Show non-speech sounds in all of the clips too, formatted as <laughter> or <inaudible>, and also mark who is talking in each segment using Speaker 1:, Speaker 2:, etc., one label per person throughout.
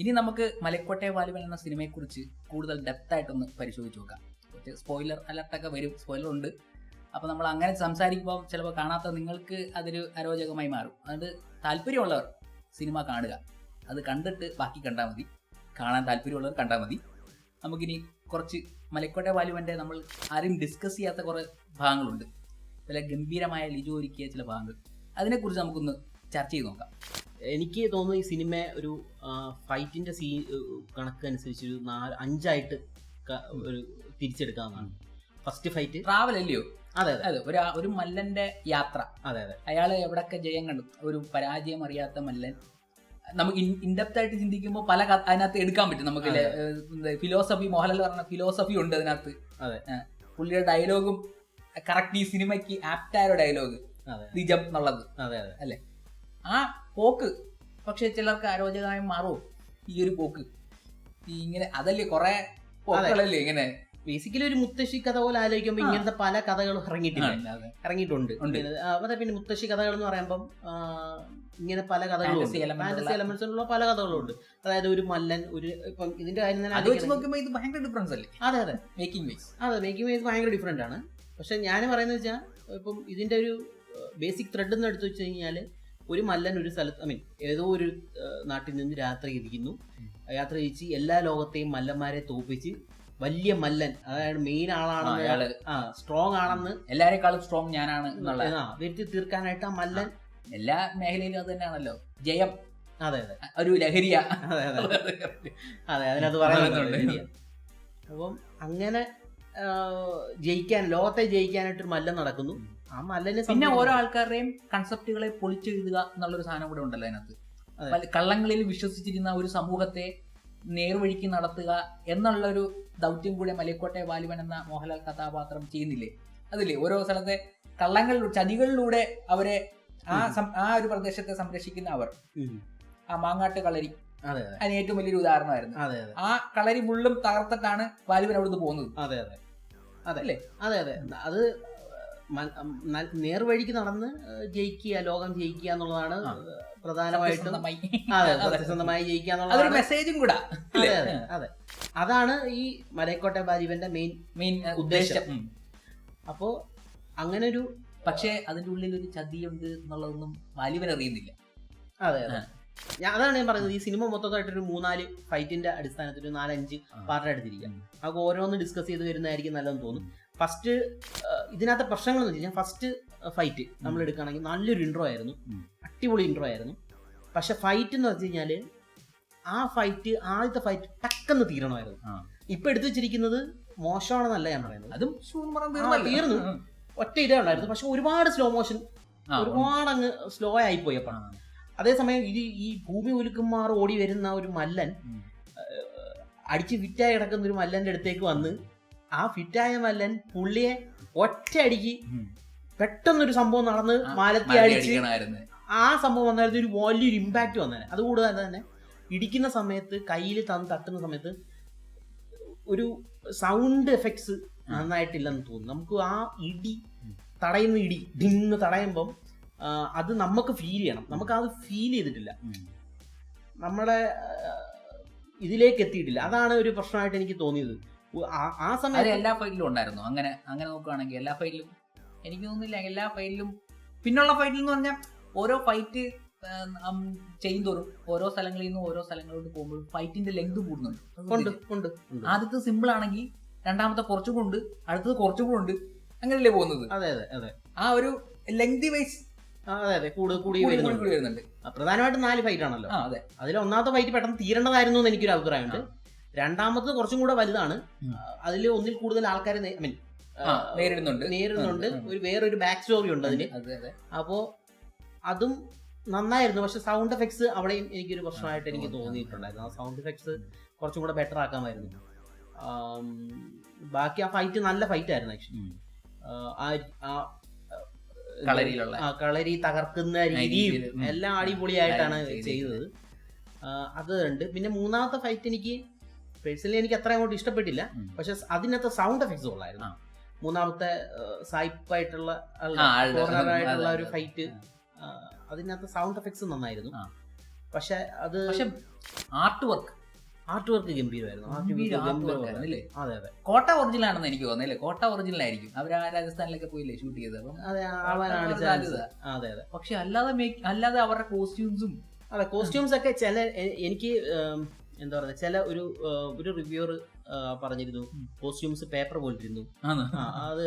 Speaker 1: ഇനി നമുക്ക് മലക്കോട്ടെ വാലുവൻ എന്ന സിനിമയെക്കുറിച്ച് കൂടുതൽ ഡെപ്ത് ആയിട്ടൊന്ന് പരിശോധിച്ച് നോക്കാം. കുറച്ച് സ്പോയിലർ അലർട്ടൊക്കെ വരും സ്പോയിലർ ഉണ്ട്. അപ്പോൾ നമ്മൾ അങ്ങനെ സംസാരിക്കുമ്പോൾ ചിലപ്പോൾ കാണാത്ത നിങ്ങൾക്ക് അതൊരു അരോചകമായി മാറും. അതുകൊണ്ട് താല്പര്യമുള്ളവർ സിനിമ കാണുക. അത് കണ്ടിട്ട് ബാക്കി കണ്ടാൽ മതി. കാണാൻ താല്പര്യമുള്ളവർ കണ്ടാൽ മതി. നമുക്കിനി കുറച്ച് മലക്കോട്ടെ വാലുവന്റെ നമ്മൾ ആരും ഡിസ്കസ് ചെയ്യാത്ത കുറേ ഭാഗങ്ങളുണ്ട്. ചില ഗംഭീരമായ ലിജു ഒരുക്കിയ ചില ഭാഗങ്ങൾ. അതിനെക്കുറിച്ച് നമുക്കൊന്ന് ചർച്ച ചെയ്ത് നോക്കാം.
Speaker 2: എനിക്ക് തോന്നുന്നു ഈ സിനിമ ഒരു ഫൈറ്റിന്റെ സീ കണക്ക് അനുസരിച്ച് ഒരു നാല് അഞ്ചായിട്ട് ഒരു തിരിച്ചെടുക്കാവുന്നതാണ്. ഫസ്റ്റ് ഫൈറ്റ്
Speaker 1: ട്രാവൽ അല്ലയോ?
Speaker 2: അതെ അതെ.
Speaker 1: ഒരു ഒരു മല്ലന്റെ യാത്ര.
Speaker 2: അതെ അതെ.
Speaker 1: അയാൾ എവിടൊക്കെ ജയം കണ്ടു? ഒരു പരാജയം അറിയാത്ത മല്ലൻ. നമുക്ക് ഇൻഡെപ്ത് ആയിട്ട് ചിന്തിക്കുമ്പോൾ പല അതിനകത്ത് എടുക്കാൻ പറ്റും നമുക്ക് ഫിലോസഫി മോഹൻലാൽ പറഞ്ഞ ഫിലോസഫി ഉണ്ട് അതിനകത്ത്.
Speaker 2: അതെ.
Speaker 1: പുള്ളിയുടെ ഡയലോഗും കറക്റ്റ് ഈ സിനിമയ്ക്ക് ആപ്റ്റായ ഡയലോഗ്.
Speaker 2: അതെ
Speaker 1: നിജം എന്നുള്ളത്.
Speaker 2: അതെ അതെ.
Speaker 1: ആ പോക്ക്. പക്ഷെ ചിലർക്ക് അരോചകമായി മാറും ഈ ഒരു പോക്ക്. ഈ ഇങ്ങനെ അതല്ലേ കുറെ പോക്കുകളല്ലേ ഇങ്ങനെ?
Speaker 2: ബേസിക്കലി ഒരു മുത്തശ്ശി കഥ പോലെ ആലോചിക്കുമ്പോൾ. ഇങ്ങനത്തെ പല കഥകളും ഇറങ്ങിയിട്ടില്ല. ഇറങ്ങിയിട്ടുണ്ട്. അതെ പിന്നെ മുത്തശ്ശി കഥകൾ എന്ന് പറയുമ്പം ഇങ്ങനെ പല കഥകളും ഫാന്റസി
Speaker 1: ഉള്ള-
Speaker 2: എലമെന്റ്സ് ഉള്ള പല കഥകളും ഉണ്ട് അതായത് ഒരു മല്ലൻ ഒരു ഇപ്പം ഇതിന്റെ കാര്യം തന്നെ
Speaker 1: നോക്കുമ്പോൾ ഇത് ഭയങ്കര ഡിഫറൻസ് അല്ലേ?
Speaker 2: അതെ അതെ.
Speaker 1: മേക്കിംഗ് വേസ്
Speaker 2: അതെ മേക്കിംഗ് വേസ് ഭയങ്കര ഡിഫറെന്റ് ആണ്. പക്ഷെ ഞാൻ പറയുന്നത് വെച്ചാൽ ഇപ്പം ഇതിന്റെ ഒരു ബേസിക് ത്രെഡ് എന്ന് എടുത്തു വെച്ച് കഴിഞ്ഞാൽ ഒരു മല്ലൻ ഒരു സ്ഥലത്ത് ഐ മീൻ ഏതോ ഒരു നാട്ടിൽ നിന്ന് യാത്ര ചെയ്തിരിക്കുന്നു. യാത്ര ചെയ്യിച്ച് എല്ലാ ലോകത്തെയും മല്ലന്മാരെ തോപ്പിച്ച് വലിയ മല്ലൻ അതായത് മെയിൻ ആളാണെന്ന്
Speaker 1: അയാൾ
Speaker 2: ആ സ്ട്രോങ് ആണെന്ന്
Speaker 1: എല്ലാരെക്കാളും സ്ട്രോങ് ഞാനാണ് എന്നുള്ള
Speaker 2: വരുത്തി തീർക്കാനായിട്ട് ആ മല്ലൻ
Speaker 1: എല്ലാ മേഖലയിലും അത് തന്നെയാണല്ലോ. ജയം.
Speaker 2: അതെ അതെ.
Speaker 1: ഒരു ലഹരിയ.
Speaker 2: അതെ അതെ. അതെ അതിനകത്ത്
Speaker 1: പറയുന്നുണ്ട്.
Speaker 2: അപ്പം അങ്ങനെ ജയിക്കാൻ ലോകത്തെ ജയിക്കാനായിട്ട് ഒരു മല്ലൻ നടക്കുന്നു.
Speaker 1: പിന്നെ ഓരോ ആൾക്കാരുടെയും കൺസെപ്റ്റുകളെ പൊളിച്ചെഴുതുക എന്നുള്ളൊരു സാധനം കൂടെ ഉണ്ടല്ലോ അതിനകത്ത്. കള്ളങ്ങളിൽ വിശ്വസിച്ചിരുന്ന ഒരു സമൂഹത്തെ നേർവഴിക്ക് നടത്തുക എന്നുള്ളൊരു ദൗത്യം കൂടെ മലയക്കോട്ടെ വാലിവൻ എന്ന മോഹൻലാൽ കഥാപാത്രം ചെയ്യുന്നില്ലേ? അതില്ലേ? ഓരോ സ്ഥലത്തെ കള്ളങ്ങളിലൂടെ ചതികളിലൂടെ അവരെ ആ ആ ഒരു പ്രദേശത്തെ സംരക്ഷിക്കുന്ന അവർ. ആ മാങ്ങാട്ട് കളരി.
Speaker 2: അതെ അതെ.
Speaker 1: അതിന് ഏറ്റവും വലിയൊരു ഉദാഹരണമായിരുന്നു. ആ കളരി മുള്ളും തകർത്തിട്ടാണ് വാലിബൻ അവിടുന്ന് പോകുന്നത്.
Speaker 2: അതെ അതെ. അതെ? അതെ അതെ. അത് നേർവഴിക്ക് നടന്ന് ജയിക്കുക ലോകം ജയിക്കുക എന്നുള്ളതാണ് പ്രധാനമായിട്ടും. അതെ. സത്യസന്ധമായി ജയിക്കുക
Speaker 1: അതൊരു
Speaker 2: എന്നുള്ളതാണ്
Speaker 1: മെസ്സേജും കൂടെ.
Speaker 2: അതെ അതെ അതെ. അതാണ് ഈ മലയക്കോട്ടെ ബാജീവന്റെ മെയിൻ
Speaker 1: മെയിൻ
Speaker 2: ഉദ്ദേശം. അപ്പോ അങ്ങനെ ഒരു
Speaker 1: പക്ഷേ അതിന്റെ ഉള്ളിൽ ഒരു ചതിയുണ്ട് എന്നുള്ളതൊന്നും ബാലിവൻ അറിയുന്നില്ല.
Speaker 2: അതെ ഞാൻ അതാണ് ഞാൻ പറയുന്നത്. ഈ സിനിമ മൊത്തമായിട്ട് ഒരു മൂന്നാൽ ഫൈറ്റിന്റെ അടിസ്ഥാനത്തിൽ ഒരു നാലഞ്ച്. പാർട്ട് എടുത്തിരിക്കാം നമുക്ക് ഓരോന്ന് ഡിസ്കസ് ചെയ്ത് വരുന്നതായിരിക്കും നല്ലതെന്ന് തോന്നും. ഫസ്റ്റ് ഇതിനകത്ത് പ്രശ്നങ്ങൾ എന്ന് വെച്ച് കഴിഞ്ഞാൽ ഫസ്റ്റ് ഫൈറ്റ് നമ്മൾ എടുക്കുകയാണെങ്കിൽ നല്ലൊരു ഇൻട്രോ ആയിരുന്നു. അടിപൊളി ഇൻട്രോ ആയിരുന്നു. പക്ഷെ ഫൈറ്റ് എന്ന് വെച്ച് കഴിഞ്ഞാൽ ആ ഫൈറ്റ് ആദ്യത്തെ ഫൈറ്റ് ടക്കെന്ന് തീരണമായിരുന്നു. ഇപ്പൊ എടുത്തു വെച്ചിരിക്കുന്നത് മോശമാണെന്നല്ല ഞാൻ പറയുന്നത്.
Speaker 1: അതും
Speaker 2: തീർന്നു. ഒറ്റ ഇതേ ഉണ്ടായിരുന്നു. പക്ഷെ ഒരുപാട് സ്ലോ മോഷൻ ഒരുപാട് അങ്ങ് സ്ലോ
Speaker 1: ആയി
Speaker 2: പോയപ്പോ അതേസമയം ഇത് ഈ ഭൂമി ഉലുക്കുമാർ ഓടി വരുന്ന ഒരു മല്ലൻ അടിച്ച് ഫിറ്റായി കിടക്കുന്ന ഒരു മല്ലന്റെ അടുത്തേക്ക് വന്ന് ആ ഫിറ്റായ മല്ലൻ പുള്ളിയെ ഒറ്റ അടിക്ക്
Speaker 1: ഉം.
Speaker 2: പെട്ടെന്നൊരു സംഭവം നടന്ന് മാലത്തി അടിച്ച് ആ സംഭവം വന്നായിരുന്നു. ഒരു വലിയൊരു ഇമ്പാക്ട് വന്നേനെ. അതുകൂടാതെ തന്നെ ഇടിക്കുന്ന സമയത്ത് കയ്യിൽ തന്ന് തട്ടുന്ന സമയത്ത് ഒരു സൗണ്ട് എഫക്ട്സ് നന്നായിട്ടില്ലെന്ന് തോന്നുന്നു. നമുക്ക് ആ ഇടി. തടയുന്ന ഇടി ഡിന്ന് തടയുമ്പം അത് നമുക്ക് ഫീൽ ചെയ്യണം. നമുക്ക് അത് ഫീൽ ചെയ്തിട്ടില്ല. നമ്മുടെ ഇതിലേക്ക് എത്തിയിട്ടില്ല. അതാണ് ഒരു പ്രശ്നമായിട്ട് എനിക്ക് തോന്നിയത്. ആ- സമയത്ത്
Speaker 1: എല്ലാ ഫൈറ്റിലും ഉണ്ടായിരുന്നു. അങ്ങനെ അങ്ങനെ നോക്കുകയാണെങ്കിൽ എല്ലാ ഫൈറ്റിലും എനിക്ക് തോന്നുന്നില്ല എല്ലാ ഫൈറ്റിലും പിന്നുള്ള ഫൈറ്റിൽ എന്ന് പറഞ്ഞാൽ ഓരോ ഫൈറ്റ് ചെയ്യും തോറും ഓരോ സ്ഥലങ്ങളിൽ നിന്നും ഓരോ സ്ഥലങ്ങളിലോട്ട് പോകുമ്പോൾ ഫൈറ്റിന്റെ ലെങ്ത് കൂടുന്നുണ്ട്. ആദ്യത്തെ സിമ്പിൾ ആണെങ്കിൽ രണ്ടാമത്തെ കുറച്ചും കൂടെ ഉണ്ട് അടുത്തത് കുറച്ചും കൂടെ ഉണ്ട്. അങ്ങനെയല്ലേ പോകുന്നത്?
Speaker 2: അതെ അതെ അതെ.
Speaker 1: ആ ഒരു ലെങ്തി വൈസ്
Speaker 2: അതെ അതെ. കൂടി കൂടി വരുന്നുണ്ട്. പ്രധാനമായിട്ടും നാല് ഫൈറ്റ് ആണല്ലോ.
Speaker 1: അതെ.
Speaker 2: അതിൽ ഒന്നാമത്തെ ഫൈറ്റ് പെട്ടെന്ന് തീരേണ്ടതായിരുന്നു എന്ന് എനിക്കൊരു അഭിപ്രായമുണ്ട്. രണ്ടാമത്തത് കുറച്ചും കൂടെ വലുതാണ്. അതിൽ ഒന്നിൽ കൂടുതൽ ആൾക്കാർ ഐ മീൻ
Speaker 1: നേരിടുന്നുണ്ട്.
Speaker 2: നേരിടുന്നുണ്ട്. ഒരു വേറൊരു ബാക്ക് സ്റ്റോറി ഉണ്ട് അതിന്
Speaker 1: അതെ അതെ
Speaker 2: അപ്പോ അതും നന്നായിരുന്നു. പക്ഷെ സൗണ്ട് എഫക്ട്സ് അവിടെയും എനിക്കൊരു പ്രശ്നമായിട്ട് എനിക്ക്
Speaker 1: തോന്നി.
Speaker 2: തോന്നിയിട്ടുണ്ടായിരുന്നു. ആ സൗണ്ട് എഫക്ട്സ് കുറച്ചും കൂടെ ബെറ്റർ ആക്കാമായിരുന്നു. ബാക്കി ആ ഫൈറ്റ് നല്ല ഫൈറ്റ് ആയിരുന്നു ആക്ച്വലി ആ
Speaker 1: കളരിയിലുള്ള.
Speaker 2: ആ കളരി തകർക്കുന്ന രീതിയും എല്ലാം അടിപൊളിയായിട്ടാണ് ചെയ്തത്. അത് ഉണ്ട് പിന്നെ മൂന്നാമത്തെ ഫൈറ്റ് എനിക്ക് പേഴ്സണലി എനിക്ക് അത്ര അങ്ങോട്ട് ഇഷ്ടപ്പെട്ടില്ല. പക്ഷെ അതിനകത്ത് സൗണ്ട് എഫക്ട്സ് ഉള്ളായിരുന്നു. മൂന്നാമത്തെ സൈപ്പ് ആയിട്ടുള്ള ഒരു ഫൈറ്റ് അതിനകത്ത് സൗണ്ട് എഫക്ട്സ് നന്നായിരുന്നു. പക്ഷെ അത്
Speaker 1: പക്ഷെ ആർട്ട് വർക്ക്
Speaker 2: ആർട്ട് വർക്ക് ഗംഭീരമായിരുന്നു. അതെ അതെ.
Speaker 1: കോട്ട ഒറിജിനൽ ആണെന്ന് എനിക്ക് തോന്നുന്നില്ലേ കോട്ട ഒറിജിനൽ ആയിരിക്കും. അവർ ആ രാജസ്ഥാനിലൊക്കെ പോയില്ലേ ഷൂട്ട് ചെയ്തത്? അപ്പം
Speaker 2: അതെ അതെ
Speaker 1: പക്ഷെ അല്ലാതെ അല്ലാതെ അവരുടെ കോസ്റ്റ്യൂംസും
Speaker 2: അതെ കോസ്റ്റ്യൂംസ് ഒക്കെ ചില എനിക്ക് എന്താ പറയുക ചില ഒരു ഒരു റിവ്യൂർ പറഞ്ഞിരുന്നു. കോസ്റ്റ്യൂംസ് പേപ്പർ പോലിരുന്നു. അത്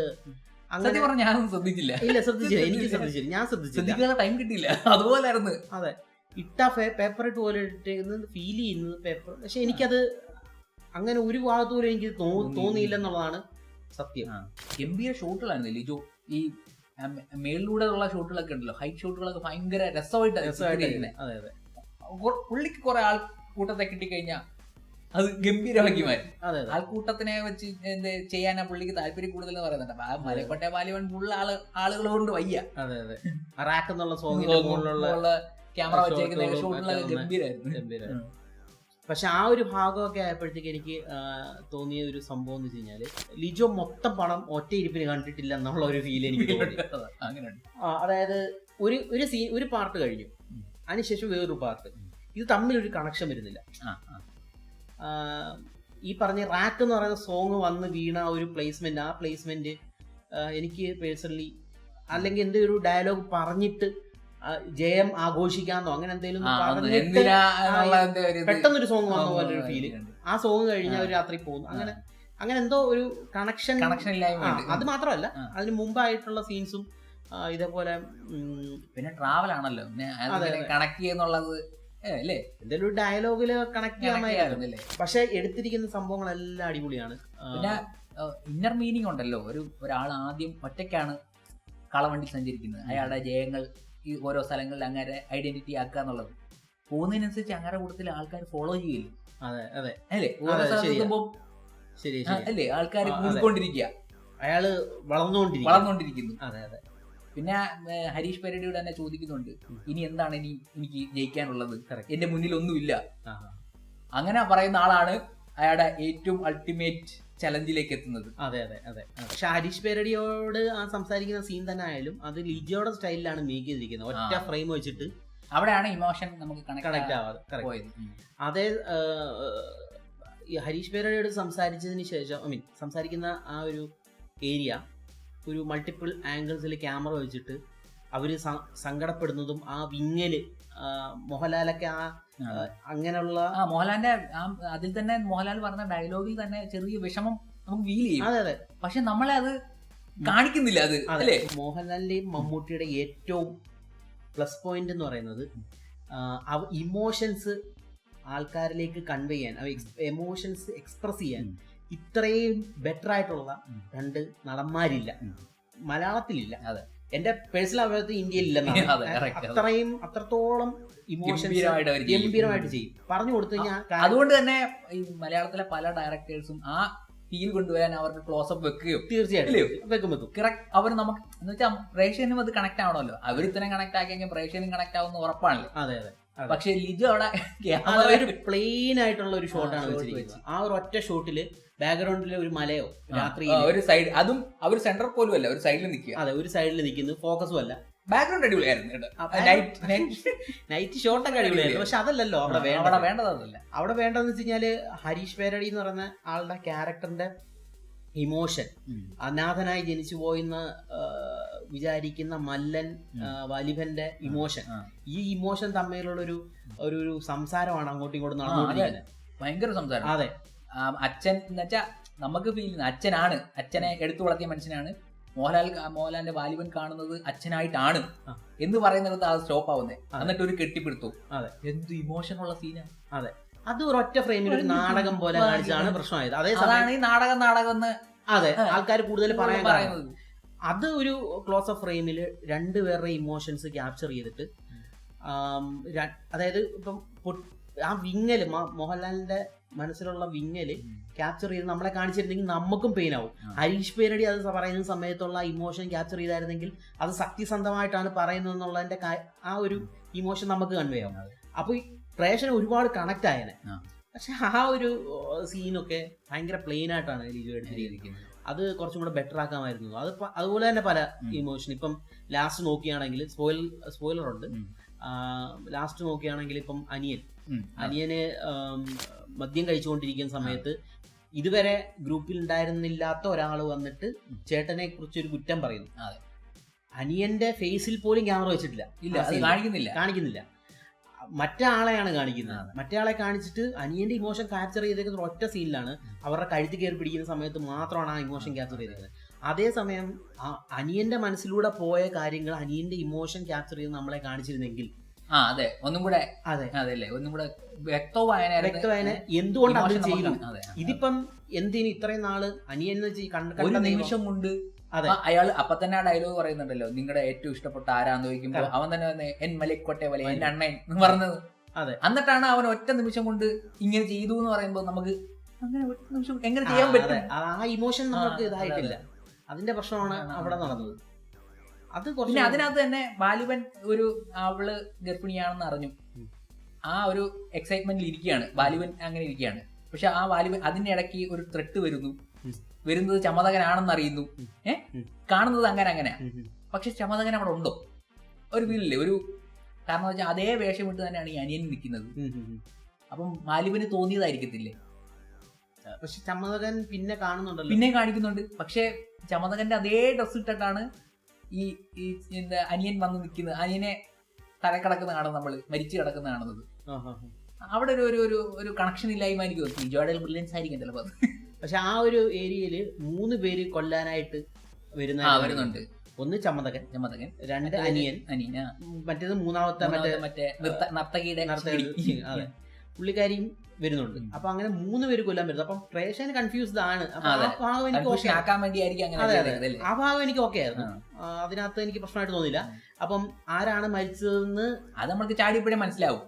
Speaker 2: അങ്ങനെ
Speaker 1: സത്യം പറഞ്ഞ ഞാനൊന്നും ശ്രദ്ധിച്ചില്ല.
Speaker 2: ഇല്ല ശ്രദ്ധിച്ചില്ല. എനിക്ക് ശ്രദ്ധിച്ചില്ല. ഞാൻ ശ്രദ്ധിച്ചില്ല.
Speaker 1: ടൈം കിട്ടിയില്ല. അതുപോലായിരുന്നു.
Speaker 2: അതെ. ഇട്ട പേപ്പർ ഇട്ട് പോലെ ഫീൽ ചെയ്യുന്നത് പേപ്പർ പക്ഷെ എനിക്കത് അങ്ങനെ ഒരു ഭാഗത്തു പോലും എനിക്ക് തോന്നിയില്ലെന്നുള്ളതാണ് സത്യം.
Speaker 1: ഗംഭീര ഷോട്ടുകളായിരുന്നു ലിജോ ഈ മേളിലൂടെ ഉള്ള ഷോട്ടുകളൊക്കെ ഉണ്ടല്ലോ. ഹൈറ്റ് ഷോട്ടുകളൊക്കെ ഭയങ്കര രസമായിട്ട് പുള്ളിക്ക് കുറെ ആൾ കൂട്ടത്തെ കിട്ടിക്കഴിഞ്ഞാൽ അത് ഗംഭീരമാക്കി മാറ്റി
Speaker 2: കൂട്ടത്തിനെ
Speaker 1: ആൾക്കൂട്ടത്തിനെ വെച്ച് എന്ത് ചെയ്യാൻ ആ പുള്ളിക്ക് താല്പര്യം കൂടുതൽ എന്ന് പറയുന്നുണ്ട്. ആ മലപ്പട്ടെ ബാലിവൻ ഫുൾ ആൾ ആളുകൾ കൊണ്ട് വയ്യ.
Speaker 2: അതെ അതെ. റാക്ക് എന്നുള്ള
Speaker 1: ക്യാമറ വെച്ചേക്കുന്ന
Speaker 2: പക്ഷെ ആ ഒരു ഭാഗമൊക്കെ ആയപ്പോഴത്തേക്ക് എനിക്ക് തോന്നിയ ഒരു സംഭവം എന്ന് വെച്ച് കഴിഞ്ഞാൽ ലിജോ മൊത്തം പണം ഒറ്റ ഇരിപ്പിന് കണ്ടിട്ടില്ല എന്നുള്ള ഒരു ഫീൽ എനിക്ക് തോന്നി. <laughs> അതായത് ഒരു ഒരു സീ ഒരു പാർട്ട് കഴിഞ്ഞു. അതിനുശേഷം വേറൊരു പാർട്ട് ഇത് തമ്മിലൊരു കണക്ഷൻ വരുന്നില്ല. ഈ പറഞ്ഞ റാക്ക് എന്ന് പറയുന്ന സോങ് വന്ന് വീണ ഒരു പ്ലേസ്മെന്റ് ആ പ്ലേസ്മെന്റ് എനിക്ക് പേഴ്സണലി അല്ലെങ്കിൽ എന്റെ ഒരു ഡയലോഗ് പറഞ്ഞിട്ട് ജയം ആഘോഷിക്കാന്നോ അങ്ങനെ എന്തെങ്കിലും പെട്ടെന്നൊരു സോങ് വന്ന പോലെ ഒരു
Speaker 1: ഫീൽ
Speaker 2: ആ സോങ് കഴിഞ്ഞ. ഒരു രാത്രി പോകുന്നു. അങ്ങനെ അങ്ങനെ എന്തോ ഒരു കണക്ഷൻ
Speaker 1: കണക്ഷൻ
Speaker 2: അത് മാത്രമല്ല. അതിന് മുമ്പായിട്ടുള്ള സീൻസും ഇതേപോലെ
Speaker 1: പിന്നെ ട്രാവൽ ആണല്ലോ. കണക്ട് ചെയ്യുന്നുള്ളത് അല്ലേ?
Speaker 2: ഒരു ഡയലോഗിൽ കണക്ട്
Speaker 1: കണക്ട്
Speaker 2: ചെയ്യാമായിരുന്നു പക്ഷെ എടുത്തിരിക്കുന്ന സംഭവങ്ങളെല്ലാം അടിപൊളിയാണ്.
Speaker 1: പിന്നെ ഇന്നർ മീനിങ് ഉണ്ടല്ലോ. ഒരു ഒരാൾ ആദ്യം ഒറ്റയ്ക്കാണ് കളവണ്ടി സഞ്ചരിക്കുന്നത്. അയാളുടെ ജയങ്ങൾ ഈ ഓരോ സ്ഥലങ്ങളിൽ അങ്ങനെ ഐഡന്റിറ്റി ആക്കുക എന്നുള്ളത്. പോകുന്നതിനനുസരിച്ച് അങ്ങനെ കൂടുതൽ ആൾക്കാർ ഫോളോ ചെയ്യില്ല?
Speaker 2: അതെ അതെ.
Speaker 1: അല്ലേ? ഓരോ അല്ലേ? ആൾക്കാർ. കൂടിക്കൊണ്ടിരിക്കുക.
Speaker 2: അയാൾ വളർന്നുകൊണ്ടിരിക്കും
Speaker 1: വളർന്നുകൊണ്ടിരിക്കുന്നു.
Speaker 2: അതെ അതെ.
Speaker 1: പിന്നെ ഹരീഷ് പരേഡിയോട് തന്നെ ചോദിക്കുന്നുണ്ട് ഇനി എന്താണ് ഇനി എനിക്ക് ജയിക്കാനുള്ളത്. എന്റെ മുന്നിൽ ഒന്നുമില്ല അങ്ങനെ പറയുന്ന ആളാണ് അയാളുടെ ഏറ്റവും അൾട്ടിമേറ്റ് ചലഞ്ചിലേക്ക് എത്തുന്നത്.
Speaker 2: അതെ അതെ അതെ. പക്ഷെ ഹരീഷ് പേരടിയോട് ആ സംസാരിക്കുന്ന സീൻ തന്നെ ആയാലും അത് ലിജിയോടെ സ്റ്റൈലിലാണ് മേക്ക് ചെയ്തിരിക്കുന്നത്. ഒറ്റ ഫ്രെയിം വെച്ചിട്ട്
Speaker 1: അവിടെയാണ് ഇമോഷൻ നമുക്ക്
Speaker 2: കണക്ട് ആവാതെ. അതേ ഹരീഷ് പേരടിയോട് സംസാരിച്ചതിന് ശേഷം ഐ മീൻ സംസാരിക്കുന്ന ആ ഒരു ഏരിയ ഒരു മൾട്ടിപ്പിൾ ആംഗിൾസിൽ ക്യാമറ വെച്ചിട്ട് അവർ സങ്കടപ്പെടുന്നതും ആ വിങ്ങൽ മോഹൻലാലൊക്കെ ആ. അങ്ങനെയുള്ള
Speaker 1: ആ മോഹൻലാലിന്റെ ആ അതിൽ തന്നെ മോഹൻലാൽ പറഞ്ഞ ഡയലോഗിൽ തന്നെ ചെറിയ വിഷമം നമുക്ക് ഫീൽ ചെയ്യും.
Speaker 2: അതെ അതെ.
Speaker 1: പക്ഷെ നമ്മളെ അത് കാണിക്കുന്നില്ല അത്
Speaker 2: അതല്ലേ
Speaker 1: അല്ലേ?
Speaker 2: മോഹൻലാലിന്റെയും മമ്മൂട്ടിയുടെ ഏറ്റവും പ്ലസ് പോയിന്റ് എന്ന് പറയുന്നത് ഇമോഷൻസ് ആൾക്കാരിലേക്ക് കൺവേ ചെയ്യാൻ എമോഷൻസ് എക്സ്പ്രസ് ചെയ്യാൻ. ഇത്രയും ബെറ്റർ ആയിട്ടുള്ള രണ്ട് നടന്മാരില്ല. മലയാളത്തിലില്ല
Speaker 1: അതെ.
Speaker 2: എന്റെ പേഴ്സണൽ അഭിപ്രായത്തിൽ
Speaker 1: അതെ.
Speaker 2: അത്രയും അത്രത്തോളം ഇമോഷൻസ്
Speaker 1: ഗംഭീരമായിട്ട് ചെയ്യും.
Speaker 2: പറഞ്ഞു കൊടുത്തു കഴിഞ്ഞാൽ
Speaker 1: അതുകൊണ്ട് തന്നെ ഈ മലയാളത്തിലെ പല ഡയറക്ടേഴ്സും ആ ഫീൽ കൊണ്ടുവരാൻ അവർക്ക് ക്ലോസ് അപ്പ് വെക്കുകയോ
Speaker 2: തീർച്ചയായിട്ടും? വെക്കും വെക്കും
Speaker 1: കറക്റ്റ് അവർ നമുക്ക് എന്ന് വെച്ചാൽ പ്രേക്ഷകനും അത് കണക്ട് ആവണമല്ലോ അവർ ഇത്തരം കണക്ട് ആക്കിയെങ്കിൽ പ്രേക്ഷകനും കണക്ട് ആവുന്ന ഉറപ്പാണല്ലോ
Speaker 2: അതെ അതെ.
Speaker 1: പക്ഷെ ലിജു അവിടെ
Speaker 2: ഒരു പ്ലെയിൻ ആയിട്ടുള്ള ഒരു ഷോട്ടാണ് വെച്ചിരിക്കുന്നത്. ആ ഒരു ഒറ്റ ഷോട്ടിൽ ബാക്ക്ഗ്രൗണ്ടിൽ ഒരു മലയോ രാത്രി
Speaker 1: ഒരു സൈഡ് അതും അവർ സെന്റർ പോലും അല്ല ഒരു സൈഡിൽ നിൽക്കുക.
Speaker 2: അതെ ഒരു സൈഡിൽ നിൽക്കുന്നു ഫോക്കസും അല്ല.
Speaker 1: ബാക്ക്ഗ്രൗണ്ട് അടിപൊളിയായിരുന്നു
Speaker 2: നൈറ്റ് ഷോട്ടൊക്കെ <laughs> അടിപൊളിയായിരുന്നു. പക്ഷെ അതല്ലല്ലോ അവിടെ
Speaker 1: അവിടെ
Speaker 2: വേണ്ടത്.
Speaker 1: വേണ്ടത് അതല്ല.
Speaker 2: അവിടെ വേണ്ടതെന്ന് വെച്ച് കഴിഞ്ഞാൽ ഹരീഷ് പേരടി എന്ന് പറയുന്ന ആളുടെ ക്യാരക്ടറിന്റെ ഇമോഷൻ അനാഥനായി ജനിച്ചു പോയെന്ന് വിചാരിക്കുന്ന മല്ലൻ വലിഭന്റെ ഇമോഷൻ. ഈ ഇമോഷൻ തമ്മിലുള്ള ഒരു ഒരു സംസാരമാണ് അങ്ങോട്ടും ഇങ്ങോട്ടും നടന്നുകൊണ്ടിരിക്കുന്നത്.
Speaker 1: ഭയങ്കര സംസാരം.
Speaker 2: അതെ.
Speaker 1: അച്ഛൻ എന്ന് വെച്ചാൽ നമുക്ക് ഫീൽ ചെയ്യുന്നത് അച്ഛനാണ്. അച്ഛനെ എടുത്തു വളർത്തിയ മനുഷ്യനാണ്. മോഹൻലാൽ മോഹൻലാലിന്റെ വാലിബൻ കാണുന്നത് അച്ഛനായിട്ടാണ് എന്ന് പറയുന്നിടത്ത് അത് സ്റ്റോപ്പ്
Speaker 2: ആവുന്നേ.
Speaker 1: എന്നിട്ട് ഒരു കെട്ടിപ്പിടുത്തു.
Speaker 2: അതെ.
Speaker 1: എന്ത് ഇമോഷൻ ഉള്ള സീനാണ്
Speaker 2: അതെ. അത് ഒരൊറ്റ ഫ്രെയിമിൽ ഒരു നാടകം പോലെ കാണിച്ചാണ് പ്രശ്നമായത്. അതേ സമയം
Speaker 1: ഈ നാടകം നാടകം എന്ന്
Speaker 2: അതെ. ആൾക്കാർ കൂടുതൽ പറയാൻ
Speaker 1: പറയുന്നത്.
Speaker 2: അത് ഒരു ക്ലോസ് ഓഫ് ഫ്രെയിമിൽ രണ്ട് പേരുടെ ഇമോഷൻസ് ക്യാപ്ചർ ചെയ്തിട്ട് അതായത് ഇപ്പം ആ വിങ്ങൽ മോഹൻലാലിന്റെ മനസ്സിലുള്ള വിങ്ങൽ ക്യാപ്ചർ ചെയ്ത് നമ്മളെ കാണിച്ചിരുന്നെങ്കിൽ നമുക്കും പെയിൻ ആവും. ഹരീഷ് പേരടി അത് പറയുന്ന സമയത്തുള്ള ഇമോഷൻ ക്യാപ്ചർ ചെയ്തായിരുന്നെങ്കിൽ അത് സത്യസന്ധമായിട്ടാണ് പറയുന്നത് എന്നുള്ളതിന്റെ ആ ഒരു ഇമോഷൻ നമുക്ക് കൺവേ ആവും.
Speaker 1: അപ്പോൾ
Speaker 2: അപ്പൊ ഈ ഒരുപാട് കണക്ട് ആയനെ. പക്ഷെ ആ ഒരു സീനൊക്കെ ഭയങ്കര പ്ലെയിൻ ആയിട്ടാണ് ലിജു എടുത്തിരിക്കുന്നത്. അത് കുറച്ചും കൂടെ ബെറ്റർ ആക്കാമായിരുന്നു. അത് അതുപോലെ തന്നെ പല ഇമോഷൻ ഇപ്പം ലാസ്റ്റ് നോക്കിയാണെങ്കിൽ സ്പോയിൽ സ്പോയിലർ ഉണ്ട്. ലാസ്റ്റ് നോക്കിയാണെങ്കിൽ ഇപ്പം അനിയൻ. അനിയനെ മദ്യം കഴിച്ചുകൊണ്ടിരിക്കുന്ന സമയത്ത് ഇതുവരെ ഗ്രൂപ്പിൽ ഉണ്ടായിരുന്നില്ലാത്ത ഒരാൾ വന്നിട്ട് ചേട്ടനെ കുറിച്ച് ഒരു കുറ്റം പറയുന്നു. അനിയന്റെ ഫേസിൽ പോലും ക്യാമറ വെച്ചിട്ടില്ല.
Speaker 1: ഇല്ല. കാണിക്കുന്നില്ല.
Speaker 2: കാണിക്കുന്നില്ല. മറ്റാളെയാണ് കാണിക്കുന്നത്. മറ്റേ കാണിച്ചിട്ട് അനിയന്റെ ഇമോഷൻ ക്യാപ്ചർ ചെയ്തേക്കുന്ന ഒറ്റ സീനിലാണ് അവരുടെ കഴുത്ത് കയറി പിടിക്കുന്ന സമയത്ത് മാത്രമാണ് ആ ഇമോഷൻ ക്യാപ്ചർ ചെയ്തേക്കുന്നത് അതേസമയം അനിയന്റെ മനസ്സിലൂടെ പോയ കാര്യങ്ങൾ അനിയന്റെ ഇമോഷൻ ക്യാപ്ചർ ചെയ്ത് നമ്മളെ കാണിച്ചിരുന്നെങ്കിൽ
Speaker 1: ആ അതെ ഒന്നും കൂടെ
Speaker 2: അതെ
Speaker 1: അതെ ഒന്നും കൂടെ വ്യക്തവായന
Speaker 2: വ്യക്തവായന എന്തുകൊണ്ട് അത് ചെയ്തു. ഇതിപ്പം എന്തിന് ഇത്രയും നാൾ അനിയൻ എന്ന് കണ്ട
Speaker 1: നിമിഷം കൊണ്ട്. അയാൾ അപ്പൊ തന്നെ ആ ഡയലോഗ് പറയുന്നുണ്ടല്ലോ നിങ്ങളുടെ ഏറ്റവും ഇഷ്ടപ്പെട്ട ആരാന്ന്
Speaker 2: ചോദിക്കുമ്പോൾ
Speaker 1: അവൻ തന്നെ വന്ന് എൻ മലിക്കോട്ടെ വലെ എൻ. അണ്ണൻ എന്ന് പറഞ്ഞത്.
Speaker 2: അതെ.
Speaker 1: എന്നിട്ടാണ് അവൻ ഒറ്റ നിമിഷം കൊണ്ട് ഇങ്ങനെ ചെയ്തു എന്ന് പറയുമ്പോൾ നമുക്ക് അങ്ങനെ ഒറ്റ നിമിഷം എങ്ങനെ ചെയ്യാൻ പറ്റും?
Speaker 2: ആ ഇമോഷൻ നമുക്ക് ഇതായിട്ടില്ല. അതിന്റെ പ്രശ്നമാണ് അവിടെ. നടന്നത്. അത്
Speaker 1: പിന്നെ അതിനകത്ത് തന്നെ ബാലുവൻ ഒരു അവൾ ഗർഭിണിയാണെന്ന് അറിഞ്ഞു. ആ ഒരു എക്സൈറ്റ്മെന്റിൽ ഇരിക്കുകയാണ്. ബാലുവൻ അങ്ങനെ ഇരിക്കുകയാണ്. പക്ഷെ ആ ബാലുവൻ അതിന്റെ ഇടയ്ക്ക് ഒരു ത്രെട്ട് വരുന്നു. വരുന്നത് ചമതകനാണെന്ന് അറിയുന്നു
Speaker 2: ഏഹ്
Speaker 1: കാണുന്നത് അങ്ങനെ
Speaker 2: ഉം.
Speaker 1: പക്ഷെ ചമതകൻ അവിടെ ഉണ്ടോ? ഒരു ഫീലില്ലേ ഒരു കാരണം വെച്ചാൽ അതേ വേഷം ഇട്ട് തന്നെയാണ് ഈ അനിയൻ നിൽക്കുന്നത്. അപ്പം മാലിബിന് തോന്നിയതായിരിക്കത്തില്ലേ?
Speaker 2: പക്ഷെ ചമ്മതകൻ പിന്നെ കാണുന്നുണ്ടല്ലോ.
Speaker 1: പിന്നെ കാണിക്കുന്നുണ്ട്. പക്ഷെ ചമതകന്റെ അതേ ഡ്രസ് ഇട്ടിട്ടാണ് ഈ ഈ എന്താ അനിയൻ വന്ന് നിൽക്കുന്നത്. അനിയനെ തലക്കടക്കുന്ന കാണുന്നത് നമ്മൾ മരിച്ചു കിടക്കുന്ന കാണുന്നത്. അവിടെ ഒരു ഒരു ഒരു ഇല്ലായ്മ കണക്ഷൻ തോന്നി ജോഡൽ ബ്രില്യൻസ് ആയിരിക്കും ചിലപ്പോൾ
Speaker 2: പക്ഷെ ആ ഒരു ഏരിയയിൽ മൂന്ന് പേര് കൊല്ലാനായിട്ട് വരുന്ന
Speaker 1: വരുന്നുണ്ട്.
Speaker 2: ഒന്ന് ചമ്മതകൻ
Speaker 1: ചമ്മതകൻ
Speaker 2: രണ്ട് അനിയൻ
Speaker 1: അനിയൻ.
Speaker 2: മറ്റേത് മൂന്നാമത്തെ മറ്റേ
Speaker 1: മറ്റേ നർത്ത- നർത്തകിയുടെ
Speaker 2: നർത്തകി. അതെ. പുള്ളിക്കാരിയും വരുന്നുണ്ട്. അപ്പൊ അങ്ങനെ മൂന്ന് പേര് കൊല്ലാൻ വരുന്നത് അപ്പം പ്രേക്ഷകന് കൺഫ്യൂസ്ഡ് ആണ്. ആ ഭാഗം എനിക്ക്
Speaker 1: ആക്കാൻ വേണ്ടിയായിരിക്കും അങ്ങനെ
Speaker 2: അതെ, അതെ.
Speaker 1: അല്ലേ?
Speaker 2: ആ ഭാഗം എനിക്ക് ഓക്കെ ആയിരുന്നു. അതിനകത്ത് എനിക്ക് പ്രശ്നമായിട്ട് തോന്നിയില്ല. അപ്പം ആരാണ് മരിച്ചതെന്ന്
Speaker 1: അത് നമ്മൾക്ക് ചാടിയപ്പോഴേ മനസ്സിലാവും.